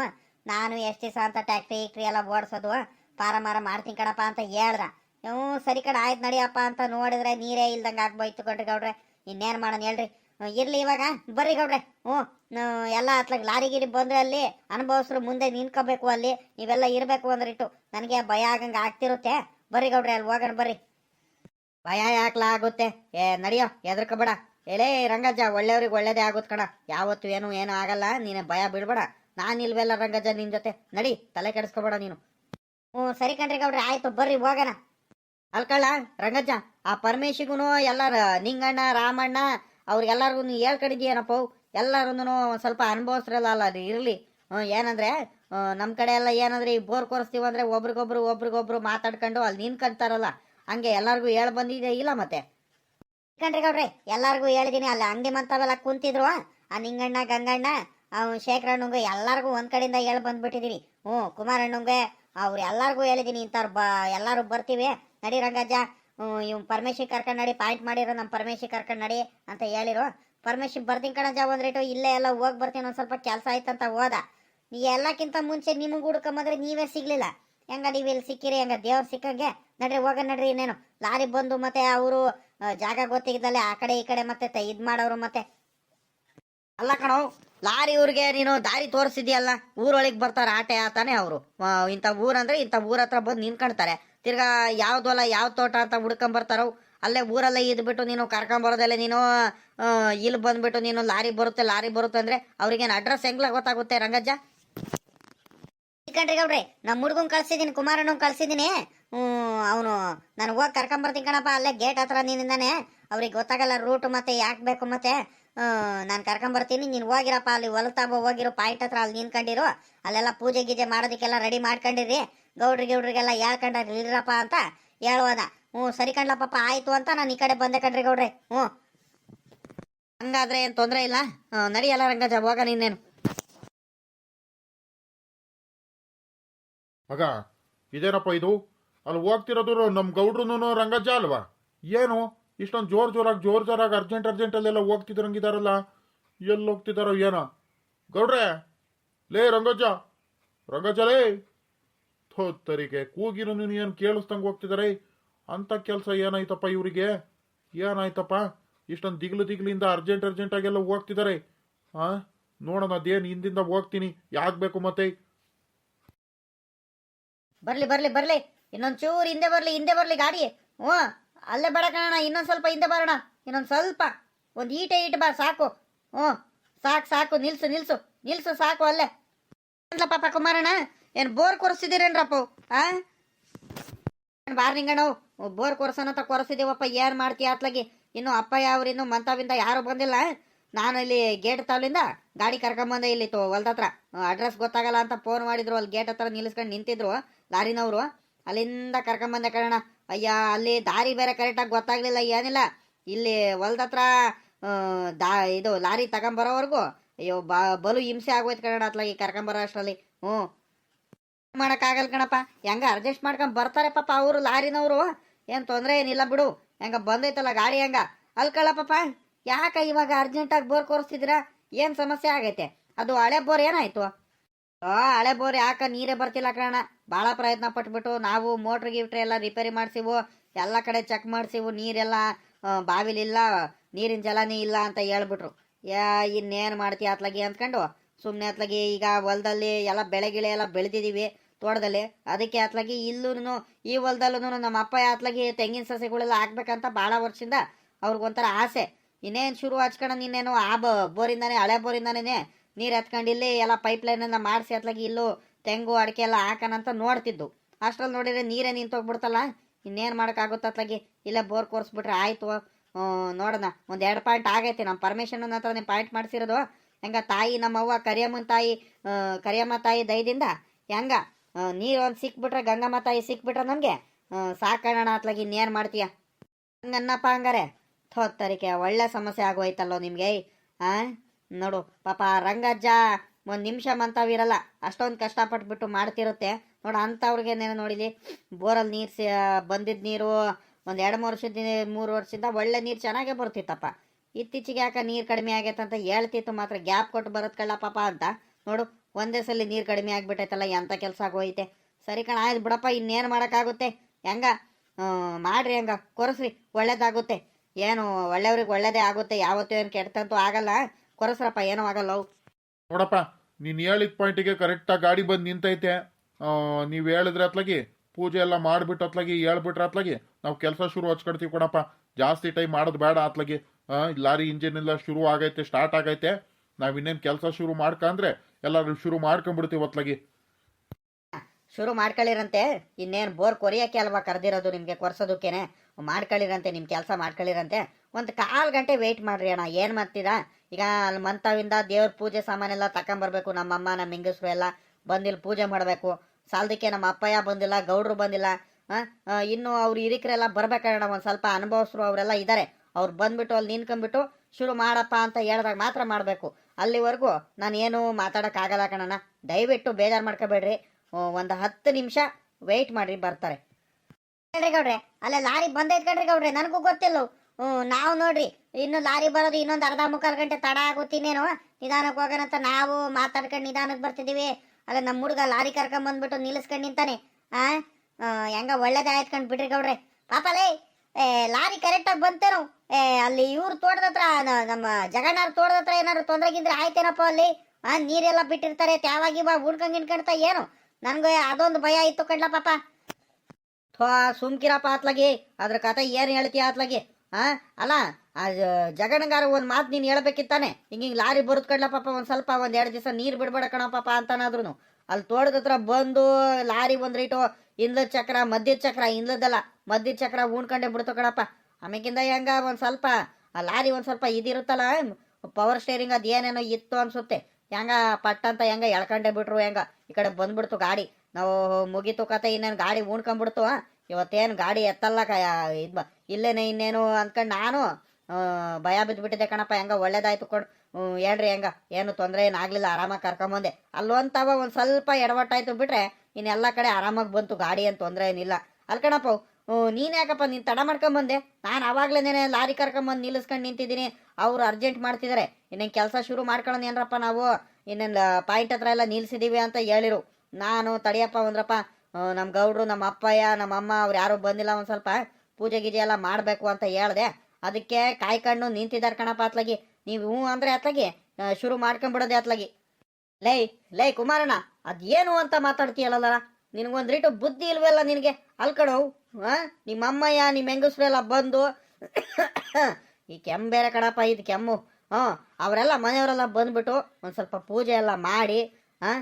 ನಾನು ಎಷ್ಟು ದಿವಸ ಅಂತ ಟ್ಯಾಕ್ಟ್ರಿ ಇಕ್ಟ್ರಿ ಎಲ್ಲ ಓಡಿಸೋದು. ಪಾರಮಾರ ಮಾಡ್ತೀನಿ ಕಣಪ್ಪ ಅಂತ ಹೇಳ್ದ. ಹ್ಞೂ ಸರಿ ಕಡೆ ಆಯ್ತು ನಡಿಯಪ್ಪ ಅಂತ ನೋಡಿದ್ರೆ ನೀರೇ ಇಲ್ದಂಗೆ ಆಗ್ಬೋಯ್ತು ಕಣ್ರಿ ಗೌಡ್ರೆ. ಇನ್ನೇನು ಮಾಡೋಣ ಹೇಳ್ರಿ? ಇರ್ಲಿ ಇವಾಗ. ಬರ್ರಿ ಗೌಡ್ರೆ. ಹ್ಞೂ ಎಲ್ಲ ಅತ್ಲಾಗ ಲಾರಿ ಗಿರಿ ಬಂದ್ರೆ ಅಲ್ಲಿ ಅನುಭವಿಸ್ರು, ಮುಂದೆ ನಿಂತ್ಕೋಬೇಕು ಅಲ್ಲಿ. ನೀವೆಲ್ಲ ಇರಬೇಕು ಅಂದ್ರಿಟ್ಟು. ನನಗೆ ಭಯ ಆಗಂಗೆ ಆಗ್ತಿರುತ್ತೆ. ಬರ್ರಿ ಗೌಡ್ರೆ, ಅಲ್ಲಿ ಹೋಗೋಣ ಬರ್ರಿ. ಭಯ ಯಾಕಲ ಆಗುತ್ತೆ? ಏ, ನಡಿಯೋ ಎದ್ರಕೋಬೇಡ ಎಲೇ ರಂಗಜ್ಜ, ಒಳ್ಳೆಯವ್ರಿಗೆ ಒಳ್ಳೇದೇ ಆಗುತ್ತೆ ಕಣ. ಯಾವತ್ತು ಏನು ಏನೂ ಆಗಲ್ಲ. ನೀನು ಭಯ ಬಿಡ್ಬೇಡ. ನಾನು ಇಲ್ವೆಲ್ಲ ರಂಗಜ್ಜ ನಿನ್ನ ಜೊತೆ. ನಡಿ, ತಲೆ ಕೆಡಿಸ್ಕೋಬೇಡ ನೀನು. ಹ್ಞೂ, ಸರಿ ಕಣ್ರಿ ಗೌಡ್ರೆ, ಆಯಿತು, ಬರ್ರಿ, ಹೋಗೋಣ. ಅಲ್ಕಳ ರಂಗಜ್ಜ, ಆ ಪರಮೇಶಿಗೂ ಎಲ್ಲ ನಿಂಗಣ್ಣ, ರಾಮಣ್ಣ ಅವ್ರಿಗೆಲ್ಲರಿಗೂ ಹೇಳ್ಕೊಂಡಿದ್ಯೇನಪ್ಪ ಎಲ್ಲರೂ ಸ್ವಲ್ಪ ಅನುಭವಿಸ್ರಲ್ಲ ಅಲ್ಲ ಇರಲಿ. ಏನಂದರೆ ನಮ್ಮ ನಮ್ ಕಡೆ ಎಲ್ಲ ಏನಂದರೆ ಈ ಬೋರ್ ಕೊರಿಸ್ತೀವಿ ಅಂದರೆ ಒಬ್ರಿಗೊಬ್ರು ಒಬ್ರಿಗೊಬ್ರು ಮಾತಾಡ್ಕೊಂಡು ಅಲ್ಲಿ ನಿಂತ್ಕೊಂತಾರಲ್ಲ. ಹಂಗೆ ಎಲ್ಲರಿಗೂ ಹೇಳಿ ಬಂದಿದೆ ಇಲ್ಲ ಮತ್ತೆ? ಕಣ್ರಿ ಗೌಡ್ರಿ ಎಲ್ಲರಿಗೂ ಹೇಳಿದ್ದೀನಿ ಅಲ್ಲಿ ಅಂಗಡಿ ಮಂತವೆಲ್ಲ ಕುಂತಿದ್ರು. ಆ ನಿಂಗಣ್ಣ, ಗಂಗಣ್ಣ ಅವ್ನು ಶೇಖರಣ್ಣಂಗೆ ಎಲ್ಲರಿಗೂ ಒಂದು ಕಡೆಯಿಂದ ಹೇಳಿ ಬಂದ್ಬಿಟ್ಟಿದ್ದೀನಿ ಹ್ಞೂ, ಕುಮಾರಣ್ಣಂಗೆ ಅವ್ರು ಎಲ್ಲರಿಗೂ ಹೇಳಿದ್ದೀನಿ ಇಂಥವ್ರು ಬ, ಎಲ್ಲರೂ ಬರ್ತೀವಿ. ನಡಿ ರಂಗಜ್ಜ ಇವ್ ಪರಮೇಶಿ ಕರ್ಕೊಂಡ್ ನಡಿ ಪಾಯಿಂಟ್ ಮಾಡಿರೋ ನಮ್ಮ ಪರಮೇಶಿ ಕರ್ಕೊಂಡ್ ನಡಿ ಅಂತ ಹೇಳಿರು. ಪರಮೇಶಿ ಬರ್ತೀನಿ ಕಣ ಜಾಬ್ ರೇಟು ಇಲ್ಲೇ ಎಲ್ಲ ಹೋಗಿ ಬರ್ತೀನಿ, ಒಂದು ಸ್ವಲ್ಪ ಕೆಲಸ ಆಯ್ತಂತ ಹೋದ. ಎಲ್ಲಕ್ಕಿಂತ ಮುಂಚೆ ನಿಮಗೆ ಹುಡ್ಕೊಂಬಂದ್ರೆ ನೀವೇ ಸಿಗ್ಲಿಲ್ಲ. ಹೆಂಗ ನೀವು ಇಲ್ಲಿ ಸಿಕ್ಕಿರಿ, ಹೆಂಗ ದೇವ್ರು ಸಿಕ್ಕಂಗೆ? ನಡ್ರಿ, ಹೋಗ ನಡ್ರಿ ಇನ್ನೇನು. ಲಾರಿ ಬಂದು ಮತ್ತೆ ಅವರು ಜಾಗ ಗೊತ್ತಿದ್ದಲ್ಲೇ ಆ ಕಡೆ ಈ ಕಡೆ ಮತ್ತೆ ಇದ್ ಮಾಡೋರು ಮತ್ತೆ. ಅಲ್ಲ ಕಣ, ಲಾರಿ ಊರಿಗೆ ನೀನು ದಾರಿ ತೋರಿಸಿದ್ಯಲ್ಲ, ಊರೊಳಗೆ ಬರ್ತಾರ ಆಟೆ ಆತಾನೆ ಅವರು. ಇಂಥ ಊರಂದ್ರೆ ಇಂಥ ಊರ ಹತ್ರ ಬಂದು ನಿಂತ್ಕೊಳ್ತಾರೆ ತಿರ್ಗಾ ಯಾವ್ದು ಹೊಲ ಯಾವ ತೋಟ ಅಂತ ಹುಡ್ಕೊಂಡ್ ಬರ್ತಾರೋ, ಅಲ್ಲೇ ಊರಲ್ಲೇ ಇದ್ಬಿಟ್ಟು ನೀನು ಕರ್ಕೊಂಬರೋದಲ್ಲೇ ನೀನು ಇಲ್ಲಿ ಬಂದ್ಬಿಟ್ಟು ನೀನು ಲಾರಿ ಬರುತ್ತೆ ಲಾರಿ ಬರುತ್ತೆ ಅಂದ್ರೆ ಅವ್ರಿಗೇನು ಅಡ್ರೆಸ್ ಹೆಂಗ್ಲ ಗೊತ್ತಾಗುತ್ತೆ ರಂಗಜ್ಜ? ಕಣ್ರಿ ಗೌಡ್ರಿ ನಮ್ಮ ಹುಡ್ಗನ್ ಕಳ್ಸಿದೀನಿ ಕುಮಾರನ ಕಳ್ಸಿದೀನಿ. ಹ್ಮ್, ಅವನು ನಾನು ಹೋಗಿ ಕರ್ಕೊಂಬರ್ತೀನಿ ಕಣಪ್ಪ, ಅಲ್ಲೇ ಗೇಟ್ ಹತ್ರ ನಿನ್ನಿಂದಾನೆ ಅವ್ರಿಗೆ ಗೊತ್ತಾಗಲ್ಲ ರೂಟ್ ಮತ್ತೆ ಯಾಕೆ ಬೇಕು ಮತ್ತೆ. ನಾನು ಕರ್ಕೊಂಬರ್ತೀನಿ ನೀನು ಹೋಗಿರಪ್ಪ, ಅಲ್ಲಿ ಹೊಲತಾಬ ಹೋಗಿರೋ, ಪಾಯಿಂಟ್ ಹತ್ರ ಅಲ್ಲಿ ನಿಂತ್ಕೊಂಡಿರು. ಅಲ್ಲೆಲ್ಲ ಪೂಜೆ ಗೀಜೆ ಮಾಡೋದಕ್ಕೆಲ್ಲ ರೆಡಿ ಮಾಡ್ಕೊಂಡಿರಿ. ಗೌಡ್ರಿ ಗೌಡ್ರಿಗೆಲ್ಲ ಹೇಳ್ಕೊಂಡ್ರಿ ಇರ್ರಪ್ಪ ಅಂತ ಹೇಳುವದ. ಹ್ಞೂ, ಸರಿ ಕಣ್ಲಪ್ಪ, ಆಯ್ತು ಅಂತ ನಾನು ಈ ಕಡೆ ಬಂದೆ ಕಣ್ರಿ ಗೌಡ್ರಿ. ಹ್ಞೂ. ಹಂಗಾದ್ರೆ ಏನು ತೊಂದರೆ ಇಲ್ಲ? ನಡಿ ನಡಿಯಲ್ಲ ರಂಗಜ್ಜ ಹೋಗ ನೀನೇನು. ಮಗ, ಇದೇನಪ್ಪ ಇದು? ಅಲ್ಲಿ ಹೋಗ್ತಿರೋದು ನಮ್ಮ ಗೌಡ್ರು ರಂಗಜ್ಜ ಅಲ್ವಾ? ಏನು? ಇಷ್ಟೊಂದು ಜೋರ್ ಜೋರಾಗಿ ಜೋರ್ ಜೋರಾಗಿ ಅರ್ಜೆಂಟ್ ಅರ್ಜೆಂಟಲ್ಲೆಲ್ಲ ಹೋಗ್ತಿದ್ರಂಗಿದಾರಲ್ಲ. ಎಲ್ಲಿ ಹೋಗ್ತಿದಾರೋ ಏನೋ. ಗೌಡ್ರೆ, ಲೇ ರಂಗಜ್ಜ ರಂಗಜ್ಜ ಲೇ. ಥೋ ಕೂಗಿರು ನೀನು ಏನು ಕೇಳಿಸ್ದಂಗೆ ಹೋಗ್ತಿದಾರೆ? ಅಂತ ಕೆಲಸ ಏನಾಯ್ತಪ್ಪ ಇವರಿಗೆ? ಏನಾಯ್ತಪ್ಪ? ಇಷ್ಟೊಂದು ದಿಗ್ಲು ದಿಗ್ಲಿಂದ ಅರ್ಜೆಂಟ್ ಅರ್ಜೆಂಟಾಗೆಲ್ಲ ಹೋಗ್ತಿದ್ದಾರೆ ಹಾ ನೋಡೋಣ ಅದೇನು ಹಿಂದಿಂದ ಹೋಗ್ತೀನಿ. ಯಾಕೆ ಬೇಕು ಮತ್ತೆ? ಬರ್ಲಿ ಬರ್ಲಿ ಬರ್ಲಿ. ಇನ್ನೊಂದ್ ಚೂರು ಹಿಂದೆ ಬರ್ಲಿ ಹಿಂದೆ ಬರ್ಲಿ ಗಾಡಿ. ಹ್ಞೂ, ಅಲ್ಲೇ ಬೇಡ ಕಣ ಇನ್ನೊಂದ್ ಸ್ವಲ್ಪ ಹಿಂದೆ ಬರೋಣ. ಇನ್ನೊಂದ್ ಸ್ವಲ್ಪ. ಒಂದ್ ಈಟೆ ಈಟ್ ಬಾ, ಸಾಕು. ಹ್ಞೂ, ಸಾಕು ಸಾಕು, ನಿಲ್ಸು ನಿಲ್ಸು ನಿಲ್ಸು, ಸಾಕು ಅಲ್ಲೇ. ಪಾಪ ಕುಮಾರಣ್ಣ ಏನ್ ಬೋರ್ ಕೊರಿಸಿದಿರೇನ್ರಪ್ಪ ಆ? ಬಾರ್ ನಿಂಗಣ್ಣವು ಬೋರ್ ಕೊರ್ಸನಂತ ಕೊರಸಿದೇವಪ್ಪ, ಏನ್ ಮಾಡ್ತೀಯ ಅತ್ಲಾಗಿ ಇನ್ನು ಅಪ್ಪ ಯಾವ್ರು, ಇನ್ನು ಮಂತಾವಿಂದ ಯಾರು ಬಂದಿಲ್ಲ ನಾನು ಇಲ್ಲಿ ಗೇಟ್ ತಾವಲಿಂದ ಗಾಡಿ ಕರ್ಕೊಂಬಂದೆ ಇಲ್ಲಿ ತೋ ಹೊಲ್ದತ್ರ ಅಡ್ರೆಸ್ ಗೊತ್ತಾಗಲ್ಲ ಅಂತ ಫೋನ್ ಮಾಡಿದ್ರು, ಅಲ್ಲಿ ಗೇಟ್ ಹತ್ರ ನಿಲ್ಲಿಸ್ಕೊಂಡು ನಿಂತಿದ್ರು, ಲಾರಿನವರು. ಅಲ್ಲಿಂದ ಕರ್ಕೊಂಬಂದೆ ಕಣ ಅಯ್ಯ, ಅಲ್ಲಿ ದಾರಿ ಬೇರೆ ಕರೆಕ್ಟಾಗಿ ಗೊತ್ತಾಗ್ಲಿಲ್ಲ, ಏನಿಲ್ಲ. ಇಲ್ಲಿ ಹೊಲ್ದತ್ರ ದಾ, ಇದು ಲಾರಿ ತಗೊಂಬರೋವರೆಗೂ, ಅಯ್ಯೋ, ಬಾ, ಬಲು ಹಿಂಸೆ ಆಗೋಯ್ತು ಕಣ ಅತ್ಲಾಗಿ ಕರ್ಕೊಂಬರೋ ಅಷ್ಟರಲ್ಲಿ. ಹ್ಞೂ ಮಾಡಕ್ಕಾಗಲ್ಲ ಕಣಪ್ಪ. ಹೆಂಗ ಅಡ್ಜಸ್ಟ್ ಮಾಡ್ಕೊಂಡು ಬರ್ತಾರೆ ಪಾಪ ಅವರು, ಲಾರಿನವರು. ಏನ್ ತೊಂದರೆ ಏನಿಲ್ಲ ಬಿಡು. ಹೆಂಗ ಬಂದೈತಲ್ಲ ಗಾಡಿ ಹೆಂಗ? ಅಲ್ಕಳ ಪಾಪ ಯಾಕ ಇವಾಗ ಅರ್ಜೆಂಟಾಗಿ ಬೋರ್ ಕೊರಿಸ್ತಿದ್ದೀರಾ? ಏನು ಸಮಸ್ಯೆ ಆಗೈತೆ? ಅದು ಹಳೆ ಬೋರ್ ಏನಾಯ್ತು? ಹಳೆ ಬೋರ್ ಯಾಕ ನೀರೇ ಬರ್ತಿಲ್ಲ ಕಣ ಭಾಳ ಪ್ರಯತ್ನ ಪಟ್ಬಿಟ್ಟು ನಾವು ಮೋಟ್ರ್ ಗಿಟ್ರ್ ಎಲ್ಲ ರಿಪೇರಿ ಮಾಡ್ಸಿವು. ಎಲ್ಲ ಕಡೆ ಚೆಕ್ ಮಾಡ್ಸಿವು. ನೀರೆಲ್ಲ ಬಾವಿಲಿಲ್ಲ, ನೀರಿನ ಜಲನೇ ಇಲ್ಲ ಅಂತ ಹೇಳ್ಬಿಟ್ರು. ಯಾ, ಇನ್ನೇನು ಮಾಡ್ತೀಯ ಅತ್ಲಾಗಿ ಅಂದ್ಕೊಂಡು ಸುಮ್ಮನೆ ಅತ್ಲಾಗಿ ಈಗ ಹೊಲದಲ್ಲಿ ಎಲ್ಲ ಬೆಳೆ ಗಿಳೆ ಎಲ್ಲ ಬೆಳೆದಿದ್ದೀವಿ ತೋಟದಲ್ಲಿ. ಅದಕ್ಕೆ ಅತ್ಲಾಗಿ ಇಲ್ಲೂ ಈ ಹೊಲದಲ್ಲೂ ನಮ್ಮ ಅಪ್ಪ ಅತ್ಲಾಗಿ ತೆಂಗಿನ ಸಸಿಗಳೆಲ್ಲ ಹಾಕ್ಬೇಕಂತ ಭಾಳ ವರ್ಷದಿಂದ ಅವ್ರಿಗೊಂಥರ ಆಸೆ. ಇನ್ನೇನು ಶುರು ಹಚ್ಕೊಂಡು ಇನ್ನೇನು ಆ ಬೋರಿಂದಾನೆ, ಹಳೆ ಬೋರಿಂದಾನೇ ನೀರು ಎತ್ಕೊಂಡು ಇಲ್ಲಿ ಎಲ್ಲ ಪೈಪ್ ಲೈನನ್ನ ಮಾಡಿಸಿ ಅತ್ಲಾಗಿ ಇಲ್ಲೂ ತೆಂಗು, ಅಡಿಕೆ ಎಲ್ಲ ಹಾಕೋಣಂತ ನೋಡ್ತಿದ್ದು. ಅಷ್ಟ್ರಲ್ಲಿ ನೋಡಿದರೆ ನೀರೇ ನಿಂತೋಗ್ಬಿಡ್ತಲ್ಲ ಇನ್ನೇನು ಮಾಡೋಕ್ಕಾಗುತ್ತೆ ಅತ್ಲಾಗಿ ಇಲ್ಲೇ ಬೋರ್ ಕೋರ್ಸ್ಬಿಟ್ರೆ ಆಯಿತು. ನೋಡೋಣ. ಒಂದು ಎರಡು ಪಾಯಿಂಟ್ ಆಗೈತೆ. ನಮ್ಮ ಪರ್ಮಿಷನ್ ಹತ್ರನೇ ಪಾಯಿಂಟ್ ಮಾಡಿಸಿರೋದು. ಹೆಂಗ ತಾಯಿ ನಮ್ಮವ್ವ, ಕರಿಯಮ್ಮನ ತಾಯಿ ಕರಿಯಮ್ಮ ತಾಯಿ ದಯದಿಂದ ಹೆಂಗ ನೀರು ಒಂದು ಸಿಕ್ಬಿಟ್ರೆ ಗಂಗಮ್ಮ ತಾಯಿ ಸಿಕ್ಬಿಟ್ರೆ ನಮಗೆ? ಸಾಕಣ ಅತ್ಲಾಗಿ ಇನ್ನೇನು ಮಾಡ್ತೀಯ? ಹಂಗನ್ನಪ್ಪ ಹಂಗಾರೆ. ಥೋತ್ತರಿಕೆ ಒಳ್ಳೆ ಸಮಸ್ಯೆ ಆಗೋಯ್ತಲ್ಲೋ ನಿಮಗೆ ಆ? ನೋಡು, ಪಾಪ ರಂಗಜ್ಜ ಒಂದು ನಿಮಿಷ ಮಂತಾವಿರಲ್ಲ, ಅಷ್ಟೊಂದು ಕಷ್ಟಪಟ್ಬಿಟ್ಟು ಮಾಡ್ತಿರುತ್ತೆ. ನೋಡು, ಅಂಥವ್ರಿಗೆ ನೇನು ನೋಡಿಲಿ ಬೋರಲ್ಲಿ ನೀರು ಸಿ ಬಂದಿದ್ದ ನೀರು ಒಂದು ಎರಡು ಮೂರು ವರ್ಷದ ಮೂರು ವರ್ಷದಿಂದ ಒಳ್ಳೆ ನೀರು ಚೆನ್ನಾಗೇ ಬರ್ತಿತ್ತಪ್ಪ. ಇತ್ತೀಚೆಗೆ ಯಾಕೆ ನೀರು ಕಡಿಮೆ ಆಗೈತೆ ಅಂತ ಹೇಳ್ತಿತ್ತು ಮಾತ್ರ, ಗ್ಯಾಪ್ ಕೊಟ್ಟು ಬರೋದು ಕಳ್ಳ ಪಾಪ ಅಂತ. ನೋಡು ಒಂದೇ ಸಲ ನೀರು ಕಡಿಮೆ ಆಗ್ಬಿಟ್ಟೈತಲ್ಲ ಎಂಥ ಕೆಲಸ ಆಗೋಯ್ತೆ ಸರಿ ಕಣ, ಆಯ್ತು ಬಿಡಪ್ಪ, ಇನ್ನೇನು ಮಾಡೋಕ್ಕಾಗುತ್ತೆ? ಹೆಂಗ? ಮಾಡಿರಿ ಹಂಗ, ಕೊರಸ್ರಿ, ಒಳ್ಳೇದಾಗುತ್ತೆ. ಏನು, ಒಳ್ಳೆಯವ್ರಿಗೆ ಒಳ್ಳೇದೇ ಆಗುತ್ತೆ, ಯಾವತ್ತೂ ಏನು ಕೆಟ್ಟಂತೂ ಆಗಲ್ಲ. ಕೊರೆಸ್ರಪ್ಪ, ಏನೂ ಆಗಲ್ಲ ಅವು. ನೋಡಪ್ಪ, ನೀನು ಹೇಳಿದ ಪಾಯಿಂಟಿಗೆ ಕರೆಕ್ಟಾಗಿ ಗಾಡಿ ಬಂದು ನಿಂತೈತೆ. ನೀವು ಹೇಳಿದ್ರೆ ಅತ್ಲಾಗಿ, ಪೂಜೆ ಎಲ್ಲ ಮಾಡಿಬಿಟ್ಟು ಅತ್ಲಾಗಿ, ಹೇಳ್ಬಿಟ್ರೆ ಅತ್ಲಾಗಿ, ನಾವು ಕೆಲಸ ಶುರು ಹಚ್ಕೊಡ್ತೀವಿ ಕೊಡಪ್ಪ. ಜಾಸ್ತಿ ಟೈಮ್ ಮಾಡೋದು ಬೇಡ ಅತ್ಲಾಗಿ. ಲಾರಿ ಇಂಜಿನ್ ಎಲ್ಲ ಶುರು ಆಗೈತೆ ಸ್ಟಾರ್ಟ್ ಆಗೈತೆ. ನಾವು ಇನ್ನೇನು ಕೆಲಸ ಶುರು ಮಾಡ್ಕಂದ್ರೆ ಎಲ್ಲರೂ ಶುರು ಮಾಡ್ಕೊಂಡ್ಬಿಡ್ತೀವಿ ಅತ್ಲಾಗಿ ಶುರು ಮಾಡ್ಕೊಳ್ಳಿರಂತೆ ಇನ್ನೇನು ಬೋರ್ ಕೊರಿಯಕ್ಕೆ ಅಲ್ವಾ ಕರೆದಿರೋದು ನಿಮಗೆ ಕೊರ್ಸೋದಕ್ಕೇನೆ? ಮಾಡ್ಕೊಳ್ಳಿರಂತೆ ನಿಮ್ಮ ಕೆಲಸ ಮಾಡ್ಕೊಳ್ಳಿರಂತೆ ಒಂದು ಕಾಲು ಗಂಟೆ ವೆಯ್ಟ್ ಮಾಡ್ರಿ ಅಣ್ಣ, ಏನು ಮಾಡ್ತೀರಾ? ಈಗ ಅಲ್ಲಿ ಮಂತವಿಂದ ದೇವ್ರ ಪೂಜೆ ಸಾಮಾನೆಲ್ಲ ತಗೊಂಬರ್ಬೇಕು ನಮ್ಮಮ್ಮ, ನಮ್ಮ ಹೆಂಗಸರು ಎಲ್ಲ ಬಂದಿಲ್ಲಿ ಪೂಜೆ ಮಾಡಬೇಕು. ಸಾಲದಕ್ಕೆ ನಮ್ಮ ಅಪ್ಪಯ್ಯ ಬಂದಿಲ್ಲ, ಗೌಡ್ರು ಬಂದಿಲ್ಲ ಇನ್ನು ಅವ್ರು ಹಿರಿಕರೆಲ್ಲ ಬರ್ಬೇಕಣ್ಣ ಒಂದು ಸ್ವಲ್ಪ ಅನುಭವಸ್ರು ಅವರೆಲ್ಲ ಇದ್ದಾರೆ ಅವ್ರು ಬಂದ್ಬಿಟ್ಟು ಅಲ್ಲಿ ನಿಂತ್ಕೊಂಡ್ಬಿಟ್ಟು ಶುರು ಮಾಡಪ್ಪ ಅಂತ ಹೇಳಿದಾಗ ಮಾತ್ರ ಮಾಡಬೇಕು. ಅಲ್ಲಿವರೆಗೂ ನಾನು ಏನು ಮಾತಾಡೋಕ್ಕಾಗಲ್ಲ ಕಣಣ್ಣ. ದಯವಿಟ್ಟು ಬೇಜಾರು ಮಾಡ್ಕೋಬೇಡ್ರಿ. ಒಂದು ಹತ್ತು ನಿಮಿಷ ವೆಯ್ಟ್ ಮಾಡ್ರಿ, ಬರ್ತಾರೆ. ಹೇಳ್ರಿ ಗೌಡ್ರೆ, ಅಲ್ಲೇ ಲಾರಿ ಬಂದೈತ್ ಕಣ್ರಿ ಗೌಡ್ರೆ, ನನಗೂ ಗೊತ್ತಿಲ್ಲ. ಹ್ಞೂ, ನಾವು ನೋಡ್ರಿ, ಇನ್ನು ಲಾರಿ ಬರೋದು ಇನ್ನೊಂದು ಅರ್ಧ ಮುಕ್ಕಾಲು ಗಂಟೆ ತಡ ಆಗುತ್ತೀನೇನೋ ನಿಧಾನಕ್ಕೆ ಹೋಗೋಣಂತ ನಾವು ಮಾತಾಡ್ಕೊಂಡು ನಿಧಾನಕ್ಕೆ ಬರ್ತಿದ್ದೀವಿ ಅಲ್ಲ ನಮ್ಮ ಹುಡುಗ ಲಾರಿ ಕರ್ಕೊಂಬಂದ್ಬಿಟ್ಟು ನಿಲ್ಲಿಸ್ಕೊಂಡು ನಿಂತಾನೆ. ಹಾಂ ಹೆಂಗೆ ಒಳ್ಳೇದಾಯ್ತು ಕಣ್, ಬಿಡ್ರಿ ಗೌಡ್ರೆ. ಪಾಪಲೇ ಲಾರಿ ಕರೆಕ್ಟಾಗಿ ಬಂತೇನು ಏ, ಅಲ್ಲಿ ಇವ್ರ ತೋಟದ ಹತ್ರ ನಮ್ಮ ಜಗಣ್ಣವ್ರ ತೋಟದ ಹತ್ರ ಏನಾದ್ರು ತೊಂದರೆ ಗಿಂದ್ರೆ ಆಯ್ತೇನಪ್ಪ ಅಲ್ಲಿ? ಆ, ನೀರೆಲ್ಲ ಬಿಟ್ಟಿರ್ತಾರೆ, ತ್ಯಾವಾಗಿ ಬಾ ಹುಡ್ಕಂಗ್ ಗಿಣ್ಕೊಂಡ್ತಾ ಏನು? ನನಗೆ ಅದೊಂದು ಭಯ ಇತ್ತು ಕಡ್ಲ ಪಾಪ. ಥೋ, ಸುಮ್ಕಿರಪ್ಪ ಆತ್ಲಾಗಿ, ಅದ್ರ ಕತೆ ಏನು ಹೇಳ್ತೀಯ ಆತ್ಲಾಗಿ ಹಾ ಅಲ್ಲ, ಆ ಜ- ಜಗಣ್ಣಗಾರ ಒಂದು ಮಾತು ನೀನು ಹೇಳ್ಬೇಕಿತ್ತಾನೆ? ಹಿಂಗೆ ಹಿಂಗೆ ಲಾರಿ ಬರುದ್ ಕಡ್ಲ ಪಾಪ, ಒಂದು ಸ್ವಲ್ಪ ಒಂದು ಎರಡು ದಿವಸ ನೀರು ಬಿಡ್ಬೇಡ ಕಣ ಪಾಪ ಅಲ್ಲಿ ತೋಟದ ಹತ್ರ ಬಂದು ಲಾರಿ ಒಂದು ಹಿಂದದ ಚಕ್ರ ಮಧ್ಯದ ಚಕ್ರ ಇಂದ್ಲದಲ್ಲ ಮಧ್ಯದ ಚಕ್ರ ಉಣ್ಕೊಂಡೆ ಬಿಡ್ತು ಕಣಪ್ಪ. ಆಮೇಕಿಂದ ಹೆಂಗ ಒಂದು ಸ್ವಲ್ಪ, ಆ ಲಾರಿ ಒಂದು ಸ್ವಲ್ಪ ಇದಿರುತ್ತಲ್ಲ ಪವರ್ ಸ್ಟೇರಿಂಗ್ ಅದು ಏನೇನೋ ಇತ್ತು ಅನ್ಸುತ್ತೆ. ಹೆಂಗ ಪಟ್ಟ ಅಂತ ಹೆಂಗ ಎಳ್ಕೊಂಡೇ ಬಿಟ್ರು ಹೆಂಗ. ಈ ಕಡೆ ಬಂದ್ಬಿಡ್ತು ಗಾಡಿ. ನಾವು ಮುಗೀತು ಕತೆ, ಇನ್ನೇನು ಗಾಡಿ ಉಣ್ಕೊಂಡ್ಬಿಡ್ತು ಇವತ್ತೇನು ಗಾಡಿ ಎತ್ತಲ್ಲ ಕ ಇದ್ ಇಲ್ಲೇನೆ ಇನ್ನೇನು ಅಂದ್ಕೊಂಡು ನಾನು ಭಯ ಬಿದ್ದುಬಿಟ್ಟಿದೆ ಕಣಪ್ಪ. ಹೆಂಗ ಒಳ್ಳೇದಾಯ್ತು ಕೊಡು ಹೇಳ್ರಿ ಹೆಂಗ. ಏನು ತೊಂದರೆ ಏನಾಗ್ಲಿಲ್ಲ ಆರಾಮಾಗಿ ಕರ್ಕೊಂಬಂದೆ. ಅಲ್ಲೊಂತವ ಒಂದು ಸ್ವಲ್ಪ ಎಡವಟ್ಟಾಯ್ತು ಬಿಟ್ರೆ ಇನ್ನೆಲ್ಲ ಕಡೆ ಆರಾಮಾಗಿ ಬಂತು ಗಾಡಿ ಏನು ತೊಂದರೆ ಏನಿಲ್ಲ. ಅಲ್ ಕಣಪ್ಪ ಹ್ಮ್, ನೀನ್ ಯಾಕಪ್ಪ ನೀನು ತಡ ಮಾಡ್ಕೊಂಬಂದೆ ನಾನು ಅವಾಗ್ಲೇನೆ ಲಾರಿ ಕರ್ಕೊಂಬಂದು ನಿಲ್ಲಿಸ್ಕೊಂಡು ನಿಂತಿದ್ದೀನಿ. ಅವರು ಅರ್ಜೆಂಟ್ ಮಾಡ್ತಿದ್ದಾರೆ ಇನ್ನೇನು ಕೆಲಸ ಶುರು ಮಾಡ್ಕೊಳ್ಳೋಣ ಏನರಪ್ಪ ನಾವು? ಇನ್ನೇನು ಪಾಯಿಂಟ್ ಹತ್ರ ಎಲ್ಲ ನಿಲ್ಸಿದೀವಿ ಅಂತ ಹೇಳಿರು. ನಾನು ತಡಿಯಪ್ಪ ಒಂದ್ರಪ್ಪ ನಮ್ಮ ಗೌಡ್ರು ನಮ್ಮ ಅಪ್ಪಯ್ಯ ನಮ್ಮ ಅಮ್ಮ ಅವ್ರು ಯಾರು ಬಂದಿಲ್ಲ ಒಂದು ಸ್ವಲ್ಪ ಪೂಜೆ ಗೀಜೆ ಎಲ್ಲ ಮಾಡಬೇಕು ಅಂತ ಹೇಳ್ದೆ. ಅದಕ್ಕೆ ಕಾಯ್ಕೊಂಡು ನಿಂತಿದ್ದಾರೆ ಕಣಪ್ಪ ಅತ್ಲಾಗಿ. ನೀವು ಹ್ಞೂ ಅಂದರೆ ಅತ್ಲಾಗಿ? ಶುರು ಮಾಡ್ಕೊಂಬಿಡೋದೆ ಅತ್ಲಾಗಿ. ಲೈ ಲೈ ಕುಮಾರಣ್ಣ. ಅದೇನು ಅಂತ ಮಾತಾಡ್ತೀಯಲ್ಲ ನಿನಗೊಂದು ರೀಟು ಬುದ್ಧಿ ಇಲ್ವಲ್ಲ ನಿನಗೆ? ಅಲ್ಕಡವು ಹಾ ನಿಮ್ಮ ಅಮ್ಮಯ್ಯ ನಿಮ್ಮ ಹೆಂಗಸ್ರೆಲ್ಲ ಬಂದು ಈ ಕೆಮ್ಮು ಬೇರೆ ಕಡಪ್ಪ ಇದು ಕೆಮ್ಮು. ಹಾಂ, ಅವರೆಲ್ಲ ಮನೆಯವರೆಲ್ಲ ಬಂದ್ಬಿಟ್ಟು ಒಂದು ಸ್ವಲ್ಪ ಪೂಜೆ ಎಲ್ಲ ಮಾಡಿ ಹಾಂ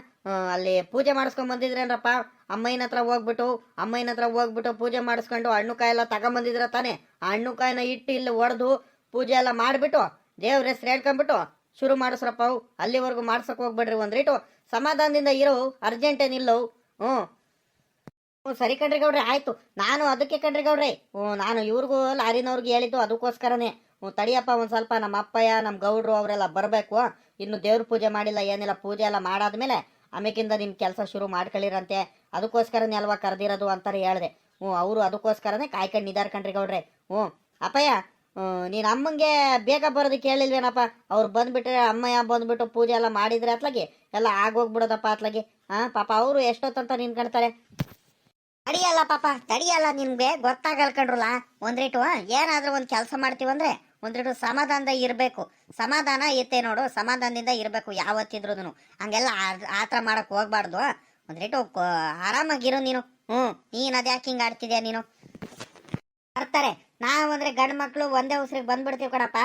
ಅಲ್ಲಿ ಪೂಜೆ ಮಾಡಿಸ್ಕೊಂಡ್ ಬಂದಿದ್ರೇನ್ರಪ್ಪ? ಅಮ್ಮಯ್ಯನ ಹತ್ರ ಹೋಗ್ಬಿಟ್ಟು, ಅಮ್ಮಯ್ಯನ ಹತ್ರ ಹೋಗ್ಬಿಟ್ಟು ಪೂಜೆ ಮಾಡಿಸ್ಕೊಂಡು ಹಣ್ಣು ಕಾಯಿ ಎಲ್ಲ ತಗೊಂಬಂದಿದ್ರ ತಾನೆ? ಆ ಹಣ್ಣು ಕಾಯಿನ ಇಟ್ಟು ಇಲ್ಲಿ ಒಡೆದು ಪೂಜೆ ಎಲ್ಲ ಮಾಡಿಬಿಟ್ಟು ದೇವ್ರ ಹೆಸ್ರು ಹೇಳ್ಕೊಂಬಿಟ್ಟು ಶುರು ಮಾಡಿಸ್ರಪ್ಪ ಅವು. ಅಲ್ಲಿವರೆಗೂ ಮಾಡ್ಸಕ್ ಹೋಗ್ಬೇಡ್ರಿ ಒಂದು ರೇಟು. ಸಮಾಧಾನದಿಂದ ಇರೋ ಅರ್ಜೆಂಟ್ ಏನಿಲ್ಲವು ಹ್ಞೂ. ಹ್ಞೂ, ಸರಿ ಕಣ್ರಿ ಗೌಡ್ರಿ, ಆಯ್ತು. ನಾನು ಅದಕ್ಕೆ ಕಣ್ರಿ ಗೌಡ್ರಿ. ಹ್ಞೂ, ನಾನು ಇವ್ರಿಗೂ ಲಾರಿನವ್ರಿಗೆ ಹೇಳಿದ್ದು ಅದಕ್ಕೋಸ್ಕರನೇ. ಹ್ಞೂ, ತಡಿಯಪ್ಪ ಒಂದು ಸ್ವಲ್ಪ, ನಮ್ಮ ಅಪ್ಪಯ್ಯ, ನಮ್ಮ ಗೌಡ್ರು ಅವರೆಲ್ಲ ಬರಬೇಕು. ಇನ್ನು ದೇವ್ರ ಪೂಜೆ ಮಾಡಿಲ್ಲ, ಏನಿಲ್ಲ, ಪೂಜೆ ಎಲ್ಲ ಮಾಡಾದ್ಮೇಲೆ ಆಮೇಕಿಂದ ನಿಮ್ಮ ಕೆಲಸ ಶುರು ಮಾಡ್ಕೊಳ್ಳಿರಂತೆ. ಅದಕ್ಕೋಸ್ಕರನೇ ಅಲ್ವಾ ಕರೆದಿರೋದು ಅಂತಾರೆ ಹೇಳಿದೆ. ಹ್ಞೂ, ಅವರು ಅದಕ್ಕೋಸ್ಕರನೇ ಕಾಯ್ಕೊಂಡಿದ್ದಾರೆ ಕಣ್ರಿ ಗೌಡ್ರೆ. ಹ್ಞೂ. ಅಪ್ಪಯ್ಯ ನೀನು ಅಮ್ಮಂಗೆ ಬೇಗ ಬರೋದು ಕೇಳಿಲ್ವೇನಪ್ಪ? ಅವ್ರು ಬಂದ್ಬಿಟ್ರೆ, ಅಮ್ಮಯ್ಯ ಬಂದ್ಬಿಟ್ಟು ಪೂಜೆ ಎಲ್ಲ ಮಾಡಿದರೆ ಅತ್ಲಾಗಿ ಎಲ್ಲ ಆಗೋಗ್ಬಿಡೋದಪ್ಪ ಅತ್ಲಾಗಿ. ಹಾಂ, ಪಾಪ ಅವರು ಎಷ್ಟೊತ್ತಂತ ನಿನ್ಕೊಳ್ತಾರೆ ತಡಿಯಲ್ಲ ಪಾಪ, ತಡಿಯಲ್ಲ ನಿನ್ಗೆ ಗೊತ್ತಾಗಲ್ ಕಣ್ರಲ್ಲ ಒಂದ್ರೇಟು ಏನಾದ್ರೂ ಒಂದು ಕೆಲಸ ಮಾಡ್ತೀವಂದ್ರೆ ಒಂದ್ರೇಟು ಸಮಾಧಾನದ ಇರಬೇಕು. ಸಮಾಧಾನ ಇತ್ತೆ ನೋಡು, ಸಮಾಧಾನದಿಂದ ಇರಬೇಕು ಯಾವತ್ತಿದ್ರು ಹಂಗೆಲ್ಲ ಆ- ಥರ ಮಾಡೋಕ್ಕೆ ಹೋಗ್ಬಾರ್ದು ಒಂದ್ರೇಟು ಕೊ- ಆರಾಮಾಗಿರು ನೀನು. ಹ್ಞೂ ನೀನು ಅದ್ಯಾಕೆ ಹಿಂಗೆ ಆಡ್ತಿದ್ಯಾ ನೀನು? ಬರ್ತಾರೆ ನಾವು ಅಂದ್ರೆ ಗಂಡು ಮಕ್ಕಳು ಒಂದೇ ಉಸಿರಿಗೆ ಬಂದ್ಬಿಡ್ತೀವಿ ಕಣಪ್ಪ.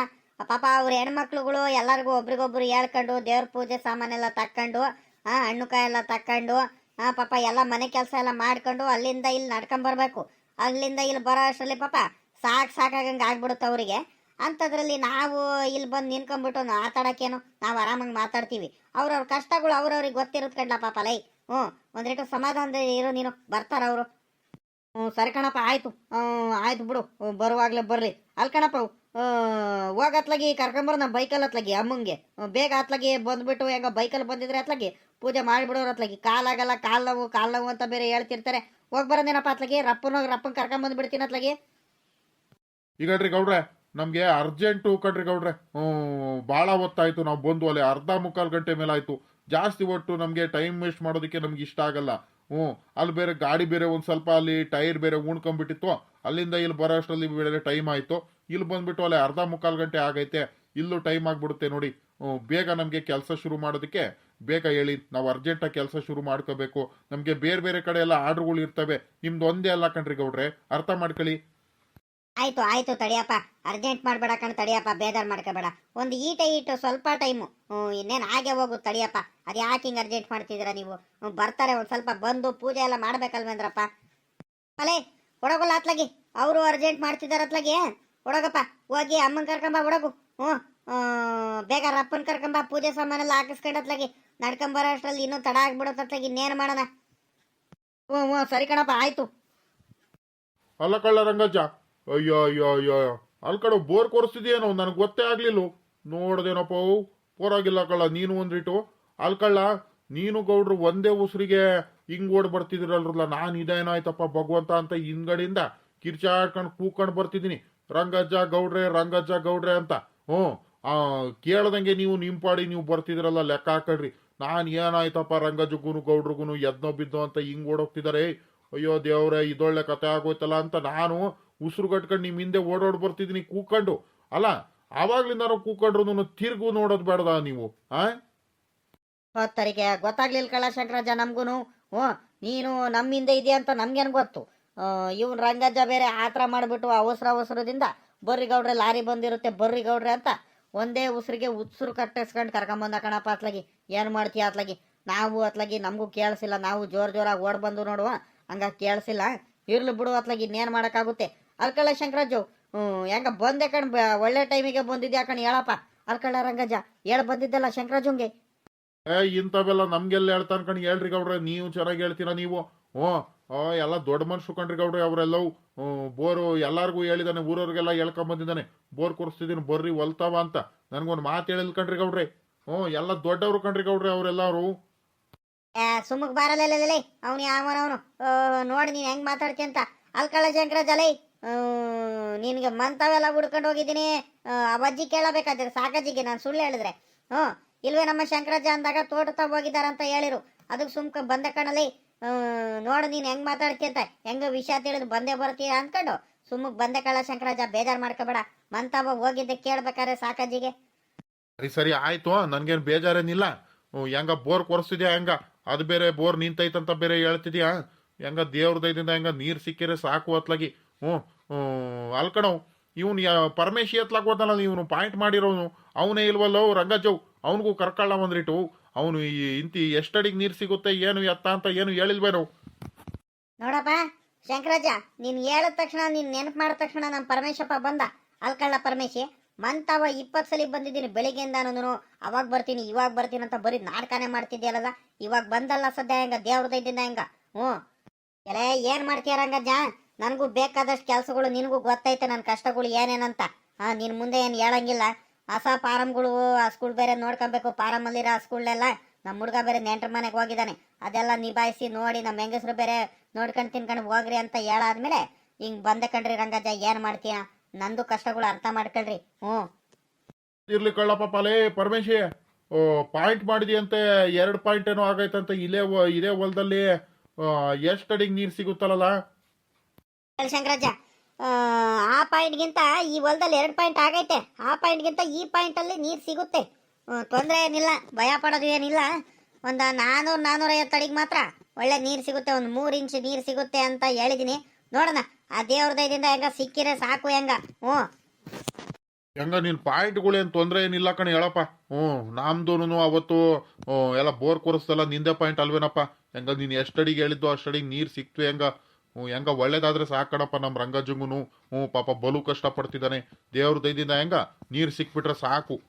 ಪಾಪ ಅವ್ರ ಹೆಣ್ಮಕ್ಳುಗಳು ಎಲ್ಲರಿಗೂ ಒಬ್ರಿಗೊಬ್ರು ಹೇಳ್ಕೊಂಡು ದೇವ್ರ ಪೂಜೆ ಸಾಮಾನೆಲ್ಲ ತಕ್ಕೊಂಡು, ಆ, ಹಣ್ಣು ಕಾಯಿ ಎಲ್ಲ ತಕ್ಕೊಂಡು, ಆ, ಪಾಪ ಎಲ್ಲ ಮನೆ ಕೆಲಸ ಎಲ್ಲ ಮಾಡ್ಕೊಂಡು ಅಲ್ಲಿಂದ ಇಲ್ಲಿ ನಡ್ಕೊಂಡ್ ಬರ್ಬೇಕು. ಅಲ್ಲಿಂದ ಇಲ್ಲಿ ಬರೋ ಅಷ್ಟರಲ್ಲಿ ಪಾಪ ಸಾಕ್ ಸಾಕಾಗಂಗೆ ಆಗ್ಬಿಡುತ್ತೆ ಅವರಿಗೆ. ಅಂಥದ್ರಲ್ಲಿ ನಾವು ಇಲ್ಲಿ ಬಂದು ನಿನ್ಕೊಂಡ್ಬಿಟ್ಟು ಮಾತಾಡಕ್ಕೇನು ನಾವು ಆರಾಮಾಗಿ ಮಾತಾಡ್ತೀವಿ. ಅವ್ರವ್ರ ಕಷ್ಟಗಳು ಅವ್ರವ್ರಿಗೆ ಗೊತ್ತಿರುತ್ತೆ ಕಣ್ಣ ಪಾಪ ಲೈ. ಹ್ಞೂ ಒಂದ್ರೇಟು ಸಮಾಧಾನದ ಇರು ನೀನು. ಬರ್ತಾರ ಅವರು. ಹ್ಞೂ ಸರಿ ಕಣಪ್ಪ, ಆಯ್ತು. ಆಯ್ತು ಬಿಡು ಬರುವಾಗಲೇ ಬರ್ರಿ ಅಲ್ಲಿ ಕಣಪ್ಪ ಹೋಗತ್ಲಾಗಿ, ಕರ್ಕೊಂಬರ್ ಬೈಕಲ್ಲಿ ಹತ್ಲಾಗಿ ಅಮ್ಮಂಗೆ. ಬೇಗ ಹತ್ಲಾಗಿ ಬಂದ್ಬಿಟ್ಟು ಹೆಂಗ ಬೈಕಲ್ಲಿ ಬಂದಿದ್ರೆ ಹತ್ಲಾಗಿ ಪೂಜೆ ಮಾಡಿಬಿಡೋರು ಹತ್ಲಾಗಿ ಕಾಲಾಗಲ್ಲ ಕಾಲ್ ನೋವು ಕಾಲ್ ನೋವು ಅಂತ ಬೇರೆ ಹೇಳ್ತಿರ್ತಾರೆ. ಹೋಗಿ ಬರೋದೇನಪ್ಪ ಹತ್ಲಾಗಿ ರಪ್ಪನೋಗಿ ರಪ್ಪನ ಕರ್ಕೊಂಬಂದ್ಬಿಡ್ತೀನಿ ಬಿಡ್ತೀನಿ ಈಗ ಈಗಡ್ರಿ ಗೌಡ್ರೆ, ನಮ್ಗೆ ಅರ್ಜೆಂಟು ಕಣ್ರಿ ಗೌಡ್ರೆ. ಹ್ಞೂ ಭಾಳ ಹೊತ್ತಾಯ್ತು, ನಾವು ಬಂದು ಅಲ್ಲಿ ಅರ್ಧ ಮುಕ್ಕಾಲು ಗಂಟೆ ಮೇಲೆ ಆಯಿತು ಜಾಸ್ತಿ ಒಟ್ಟು ನಮಗೆ ಟೈಮ್ ವೇಸ್ಟ್ ಮಾಡೋದಕ್ಕೆ ನಮ್ಗೆ ಇಷ್ಟ ಆಗಲ್ಲ. ಹ್ಞೂ, ಅಲ್ಲಿ ಬೇರೆ ಗಾಡಿ ಬೇರೆ ಒಂದು ಸ್ವಲ್ಪ ಅಲ್ಲಿ ಟೈರ್ ಬೇರೆ ಉಣ್ಕೊಂಡ್ಬಿಟ್ಟಿತ್ತು. ಅಲ್ಲಿಂದ ಇಲ್ಲಿ ಬರೋ ಅಷ್ಟರಲ್ಲಿ ಬೇರೆ ಟೈಮ್ ಆಯ್ತು. ಇಲ್ಲಿ ಬಂದ್ಬಿಟ್ಟು ಅಲ್ಲಿ ಅರ್ಧ ಮುಕ್ಕಾಲು ಗಂಟೆ ಆಗೈತೆ. ಇಲ್ಲೂ ಟೈಮ್ ಆಗಿಬಿಡುತ್ತೆ ನೋಡಿ. ಬೇಗ ನಮಗೆ ಕೆಲಸ ಶುರು ಮಾಡೋದಕ್ಕೆ ಬೇಗ ಹೇಳಿ. ನಾವು ಅರ್ಜೆಂಟಾಗಿ ಕೆಲಸ ಶುರು ಮಾಡ್ಕೋಬೇಕು. ನಮಗೆ ಬೇರೆ ಬೇರೆ ಕಡೆ ಎಲ್ಲ ಆರ್ಡ್ರ್ಗಳು ಇರ್ತವೆ. ನಿಮ್ದು ಒಂದೇ ಅಲ್ಲ ಕಣ್ರಿ ಗೌಡ್ರೆ. ಅರ್ಥ ಮಾಡ್ಕೊಳ್ಳಿ. ಆಯ್ತು ಆಯ್ತು ತಡಿಯಪ್ಪ. ಅರ್ಜೆಂಟ್ ಮಾಡ್ಬೇಡ ಕಣ್, ತಡಿಯಪ್ಪ. ಬೇಜಾರ್ ಮಾಡ್ಕೋಬೇಡ. ಒಂದು ಈಟ ಈಟು ಸ್ವಲ್ಪ ಟೈಮು ಇನ್ನೇನು ಹಾಗೆ ಹೋಗು ತಡಿಯಪ್ಪ. ಅದು ಯಾಕೆ ಹಿಂಗೆ ಅರ್ಜೆಂಟ್ ಮಾಡ್ತಿದ್ದೀರಾ ನೀವು? ಬರ್ತಾರೆ, ಒಂದು ಸ್ವಲ್ಪ ಬಂದು ಪೂಜೆ ಎಲ್ಲ ಮಾಡ್ಬೇಕಲ್ವೇಂದ್ರಪ್ಪ ಅಲೇ ಒಡಗಲ್ಲ ಅತ್ಲಾಗಿ ಅವರು ಅರ್ಜೆಂಟ್ ಮಾಡ್ತಿದ್ದಾರೆ ಅತ್ಲಾಗಿ. ಒಡಗಪ್ಪ ಹೋಗಿ ಅಮ್ಮನ ಕರ್ಕೊಂಬ ಒಡಗು ಹ್ಞೂ ಬೇಗ ರಪ್ಪನ ಕರ್ಕೊಂಬ, ಪೂಜೆ ಸಾಮಾನೆಲ್ಲ ಹಾಕಿಸ್ಕೊಂಡು ಅತ್ಲಾಗಿ. ನಡ್ಕೊಂಬರೋ ಅಷ್ಟರಲ್ಲಿ ಇನ್ನೂ ತಡ ಆಗ್ಬಿಡುತ್ತೆ ಅತ್ಲಾಗಿ, ಇನ್ನೇನು ಮಾಡೋಣ? ಹ್ಞೂ ಹ್ಞೂ ಸರಿ ಕಣಪ್ಪ, ಆಯ್ತು. ಅಲ್ಲ ಕಳ್ಳ ರಂಗಜ್ಜ ಅಯ್ಯೋ ಅಯ್ಯೋ ಅಯ್ಯೋ ಅಲ್ಲಿ ಕಡೆ ಬೋರ್ ಕೊರಿಸ್ತಿದ್ಯೇನೋ ನನಗೆ ಗೊತ್ತೇ ಆಗ್ಲಿಲ್ಲ. ನೋಡ್ದೇನಪ್ಪ ಪೋರಾಗಿಲ್ಲ ಕಳ್ಳ, ನೀನು ಒಂದಿಟ್ಟು ಅಲ್ಲಿ ಕಳ್ಳ, ನೀನು ಗೌಡ್ರು ಒಂದೇ ಉಸಿರಿಗೆ ಹಿಂಗ್ ಓಡ್ ಬರ್ತಿದ್ರಲ್ರಲ್ಲ, ನಾನು ಇದೇನಾಯ್ತಪ್ಪ ಭಗವಂತ ಅಂತ ಹಿಂದ್ಗಡೆಯಿಂದ ಕಿರ್ಚಾಡ್ಕೊಂಡು ಕೂಕೊಂಡು ಬರ್ತಿದ್ದೀನಿ. ರಂಗಜ್ಜ ಗೌಡ್ರೆ ರಂಗಜ್ಜ ಗೌಡ್ರೆ ಅಂತ. ಹ್ಞೂ ಕೇಳ್ದಂಗೆ ನೀವು ನಿಂಪಾಡಿ ನೀವು ಬರ್ತಿದ್ರಲ್ಲ, ಲೆಕ್ಕ ಹಾಕಡ್ರಿ ನಾನು ಏನಾಯ್ತಪ್ಪ ರಂಗಜ್ಜಗುನು ಗೌಡ್ರಿಗೂ ಎದ್ನೋ, ಬಿದ್ದೋ ಅಂತ ಹಿಂಗ್ ಓಡೋಗ್ತಿದ್ದಾರೆ ಅಯ್ಯೋ ದೇವ್ರೆ, ಇದೊಳ್ಳೆ ಕತೆ ಆಗೋಯ್ತಲ್ಲ ಅಂತ ನಾನು ಉಸಿರು ಕಟ್ಕೊಂಡು ನಿಮ್ಮ ಹಿಂದೆ ಓಡಾಡ್ ಬರ್ತಿದ್ದೀನಿ ಕೂಕೊಂಡು. ಅಲ್ಲ ಆವಾಗ್ಲಿಂದ ಕೂಕೊಂಡ್ರು ತಿರ್ಗು ನೋಡೋದು ಬೇಡದ ನೀವು ಹೊತ್ತರಿಗೆ ಗೊತ್ತಾಗ್ಲಿಲ್ಲ ಶಂಕರಾಜ ನಮ್ಗೂನು. ಹ್ಞೂ, ನೀನು ನಮ್ಮಿಂದ ಇದೆಯಾ ಅಂತ ನಮ್ಗೇನು ಗೊತ್ತು? ಇವನ್ ರಂಗಜ್ಜ ಬೇರೆ ಆ ಥರ ಮಾಡಿಬಿಟ್ಟು ಅವಸರ ಅವಸರದಿಂದ ಬರ್ರಿ ಗೌಡ್ರೆ ಲಾರಿ ಬಂದಿರುತ್ತೆ ಬರ್ರಿ ಗೌಡ್ರೆ ಅಂತ ಒಂದೇ ಉಸಿರಿಗೆ ಉಸಿರು ಕಟ್ಟಿಸ್ಕೊಂಡು ಕರ್ಕೊಂಬಂದ ಕಣಪ್ಪ ಅತ್ಲಾಗಿ. ಏನು ಮಾಡ್ತೀಯ ಅತ್ಲಾಗಿ? ನಾವು ಅತ್ಲಾಗಿ ನಮಗೂ ಕೇಳಿಸಿಲ್ಲ. ನಾವು ಜೋರ್ ಜೋರಾಗಿ ಓಡ್ ಬಂದು ನೋಡುವ. ಹಂಗ ಕೇಳಿಸಿಲ್ಲ. ಇರ್ಲಿ ಬಿಡು ಅತ್ಲಾಗಿ, ಇನ್ನೇನು ಮಾಡೋಕ್ಕಾಗುತ್ತೆ? ಅಲ್ಕಳ್ಳ ಶಂಕರಾಜು ಹ್ಞೂ ಹೆಂಗ ಬಂದೆ ಕಣ್ ಒಳ್ಳೆ ಟೈಮಿಗೆ ಬಂದಿದ್ಯಾ ಕಣ್ ಹೇಳಪ್ಪ. ಅಲ್ಕಳ ರಂಗಜ ಹೇಳ ಬಂದಿದ್ದಲ್ಲ ಶಂಕರಾಜುಂಗೆ. ಏ ಇಂಥವೆಲ್ಲ ನಮ್ಗೆಲ್ಲ ಹೇಳ್ತಾನ ಕಣ್ ಹೇಳ್ರಿ ಗೌಡ್ರೆ ನೀವು ಚೆನ್ನಾಗಿ ಹೇಳ್ತೀರಾ ನೀವು? ಹ್ಞೂ ಎಲ್ಲ ದೊಡ್ಡ ಮನುಷ್ಯರು ಕಣ್ರಿ ಗೌಡ್ರಿ ಅವರೆಲ್ಲವು ಬೋರು ಎಲ್ಲಾರ್ಗು ಹೇಳಿದಾನೆ ಊರವ್ರಿಗೆಲ್ಲ ಹೇಳ್ಕೊಂಬಂದಿದ್ದಾನೆ ಬೋರ್ ಕೊಡಿಸ್ತಿದ್ದೀನಿ ಬರ್ರಿ ಒಲ್ತಾವ ಅಂತ. ನನಗೊಂದು ಮಾತು ಹೇಳಿಲ್ ಕಣ್ರಿ ಗೌಡ್ರಿ. ಹ್ಞೂ ಎಲ್ಲ ದೊಡ್ಡವರು ಕಣ್ರಿ ಗೌಡ್ರಿ ಅವರೆಲ್ಲರು. ಸುಮ್ಮಕ್ ಬಾರಲ್ಲೇ ಅವನು ಯಾವನವನು. ನೋಡಿ ನೀನು ಹೆಂಗ್ ಮಾತಾಡ್ತಿ ಅಂತ. ಅಲ್ಕಳ ಶಂಕರಾಜ್ ಲೈ. ನಿನಗೆ ಮಂತವೆಲ್ಲ ಹುಡ್ಕೊಂಡು ಹೋಗಿದ್ದೀನಿ. ಆ ಕೇಳಬೇಕಾದ್ರೆ ಸಾಕಜ್ಜಿಗೆ ನಾನು ಸುಳ್ಳು ಹೇಳಿದ್ರೆ. ಹ್ಞೂ, ಇಲ್ವೇ ನಮ್ಮ ಶಂಕರಾಜ ಅಂದಾಗ ತೋಟ ಹೋಗಿದಾರ ಅಂತ ಹೇಳಿರು. ಅದಕ್ಕೆ ಸುಮ್ಕ ಬಂದೆ ಕಣಲಿ ನೋಡು ನೀನು ಹೆಂಗೆ ಮಾತಾಡ್ತಿ ಅಂತ. ಹೆಂಗೆ ವಿಷಯ ತಿಳಿದು ಬಂದೇ ಬರ್ತೀಯ ಅಂದ್ಕೊಂಡು ಸುಮ್ಮಕ್ಕೆ ಬಂದೆ ಕಳ ಶಂಕರಾಜ ಬೇಜಾರು ಮಾಡ್ಕೋಬೇಡ. ಮಂತಾಬ ಹೋಗಿದ್ದೆ ಕೇಳ್ಬೇಕಾದ್ರೆ ಸಾಕಜ್ಜಿಗೆ. ಸರಿ ಸರಿ, ಆಯ್ತು. ನನ್ಗೇನು ಬೇಜಾರೇನಿಲ್ಲ. ಹೆಂಗ ಬೋರ್ ಕೊರಿಸ್ತಿದ್ಯಾ ಹೆಂಗ? ಅದು ಬೇರೆ ಬೋರ್ ನಿಂತೈತಂತ ಬೇರೆ ಹೇಳ್ತಿದ್ಯಾ? ಹೆಂಗ ದೇವ್ರ ದಯದಿಂದ ಹೆಂಗ ನೀರು ಸಿಕ್ಕಿರೆ ಸಾಕು ಅತ್ಲಾಗಿ. ಹ್ಞೂ ಅಲ್ಕಣವ್ ಇವನು ಪರಮೇಶಿ ಎತ್ಲಾಕ್ ಹೋದನಲ್ಲ ಇವನು ಪಾಯಿಂಟ್ ಮಾಡಿರೋನು. ಅವನೇ ಇಲ್ವಲ್ಲೋ ರಂಗಜವ್ ಅವನಿಗೂ ಕರ್ಕೊಳ್ಳ ಬಂದ್ರಿಟ್ಟು ಅವನು ಈ ಇಂತಿ ಎಷ್ಟಡಿಗೆ ನೀರು ಸಿಗುತ್ತೆ, ಏನು ಎತ್ತ ಅಂತ ಏನು ಹೇಳಿಲ್ವೇನೋ. ನೋಡಪ್ಪ ಶಂಕರಾಜ ನೀನು ಹೇಳಿದ ತಕ್ಷಣ, ನೀನು ನೆನಪು ಮಾಡಿದ ತಕ್ಷಣ ನಮ್ಮ ಪರಮೇಶಪ್ಪ ಬಂದ. ಅಲ್ಕಳ್ಳ ಪರಮೇಶಿ, ಮಂತವ ಇಪ್ಪತ್ತು ಸಲ ಬಂದಿದ್ದೀನಿ ಬೆಳಿಗ್ಗೆಯಿಂದ ನಾನು ಅವಾಗ ಬರ್ತೀನಿ, ಇವಾಗ ಬರ್ತೀನಿ ಅಂತ ಬರೀ ನಾಟಕನೇ ಮಾಡ್ತಿದ್ದೀಯಲ್ಲ ಇವಾಗ ಬಂದಲ್ಲ ಸದ್ಯ ಹೆಂಗ? ದೇವ್ರ ಇದ್ದಿಂದ ಹೆಂಗ? ಹ್ಞೂ ಎಲೆ, ಏನು ಮಾಡ್ತೀಯ ರಂಗಜ್ಜ? ನನಗೂ ಬೇಕಾದಷ್ಟು ಕೆಲಸಗಳು, ನಿನಗೂ ಗೊತ್ತೈತೆ ನನ್ನ ಕಷ್ಟಗಳು ಏನೇನಂತ. ಹಾ, ನಿನ್ ಮುಂದೆ ಏನು ಹೇಳಂಗಿಲ್ಲ. ಹೊಸ ಫಾರಮ್ಗಳು ಆ ಸ್ಕೂಲ್ ಬೇರೆ ನೋಡ್ಕೊಬೇಕು ಫಾರಮಲ್ಲಿರೋ ಆ ಸ್ಕೂಲ್ನೆಲ್ಲ ನಮ್ಮ ಹುಡುಗ ಬೇರೆ ನೆಂಟ್ರ ಮನೆಗೆ ಹೋಗಿದ್ದಾನೆ ಅದೆಲ್ಲ ನಿಭಾಯಿಸಿ ನೋಡಿ ನಮ್ಮ ಹೆಂಗಸರು ಬೇರೆ ನೋಡ್ಕೊಂಡು ತಿನ್ಕೊಂಡು ಹೋಗ್ರಿ ಅಂತ ಹೇಳಾದ್ಮೇಲೆ ಹಿಂಗೆ ಬಂದೆ ಕಣ್ರಿ ರಂಗಜ್ಜ, ಏನು ಮಾಡ್ತೀಯ? ನಂದು ಕಷ್ಟಗಳು ಅರ್ಥ ಮಾಡ್ಕೊಳ್ರಿ. ಹ್ಞೂ. ಇರ್ಲಿ ಕಳ್ಳಪ್ಪ ಪಾಲೇ ಪರಮೇಶಿ ಓ ಪಾಯಿಂಟ್ ಅಂತ ಎರಡು ಪಾಯಿಂಟ್ ಏನೋ ಆಗೈತಂತೆ, ಇಲ್ಲೇ ಇದೇ ಹೊಲದಲ್ಲಿ ಎಷ್ಟು ಅಡಿಗೆ ನೀರು ಸಿಗುತ್ತಲ್ಲ ಶಂಕರಾಜ ಆ, ಪಾಯಿಂಟ್ಗಿಂತ ಈ ಹೊಲದಲ್ಲಿ ಎರಡು ಪಾಯಿಂಟ್ ಆಗೈತೆ. ಆ ಪಾಯಿಂಟ್ಗಿಂತ ಈ ಪಾಯಿಂಟಲ್ಲಿ ನೀರು ಸಿಗುತ್ತೆ. ತೊಂದರೆ ಏನಿಲ್ಲ ಭಯ ಪಡೋದು ಏನಿಲ್ಲ. ಒಂದು ನಾನೂರು ನಾನೂರೈವತ್ತು ಅಡಿಗೆ ಮಾತ್ರ ಒಳ್ಳೆ ನೀರು ಸಿಗುತ್ತೆ ಒಂದು ಮೂರು ಇಂಚ್ ನೀರು ಸಿಗುತ್ತೆ ಅಂತ ಹೇಳಿದ್ದೀನಿ ನೋಡೋಣ ಆ ದೇವ್ರ ದಯದಿಂದ ಹೆಂಗ ಸಿಕ್ಕಿರೆ ಸಾಕು ಹೆಂಗ? ಹ್ಞೂ. ಹೆಂಗ ನಿನ್ ಪಾಯಿಂಟ್ಗಳೇನು ತೊಂದರೆ ಏನಿಲ್ಲ ಕಣ ಹೇಳಪ್ಪ. ಹ್ಞೂ ನಮ್ದು ಅವತ್ತು ಎಲ್ಲ ಬೋರ್ ಕೊರಿಸ್ತಲ್ಲ ನಿಂದೆ ಪಾಯಿಂಟ್ ಅಲ್ವೇನಪ್ಪ? ಹೆಂಗ ನೀನು ಎಷ್ಟಡಿಗೆ ಹೇಳಿದ್ದು ಅಷ್ಟಡಿಗೆ ನೀರು ಸಿಕ್ತು ಹೆಂಗ? ಹ್ಞೂ, ಹೆಂಗ ಒಳ್ಳೇದಾದ್ರೆ ಸಾಕಣಪ್ಪ ನಮ್ಮ ರಂಗಜುಂಗುನು. ಹ್ಞೂ, ಪಾಪ ಬಲು ಕಷ್ಟಪಡ್ತಿದ್ದಾನೆ. ದೇವ್ರ ದೈದಿಂದ ಹೆಂಗ? ನೀರು ಸಿಕ್ಬಿಟ್ರೆ ಸಾಕು.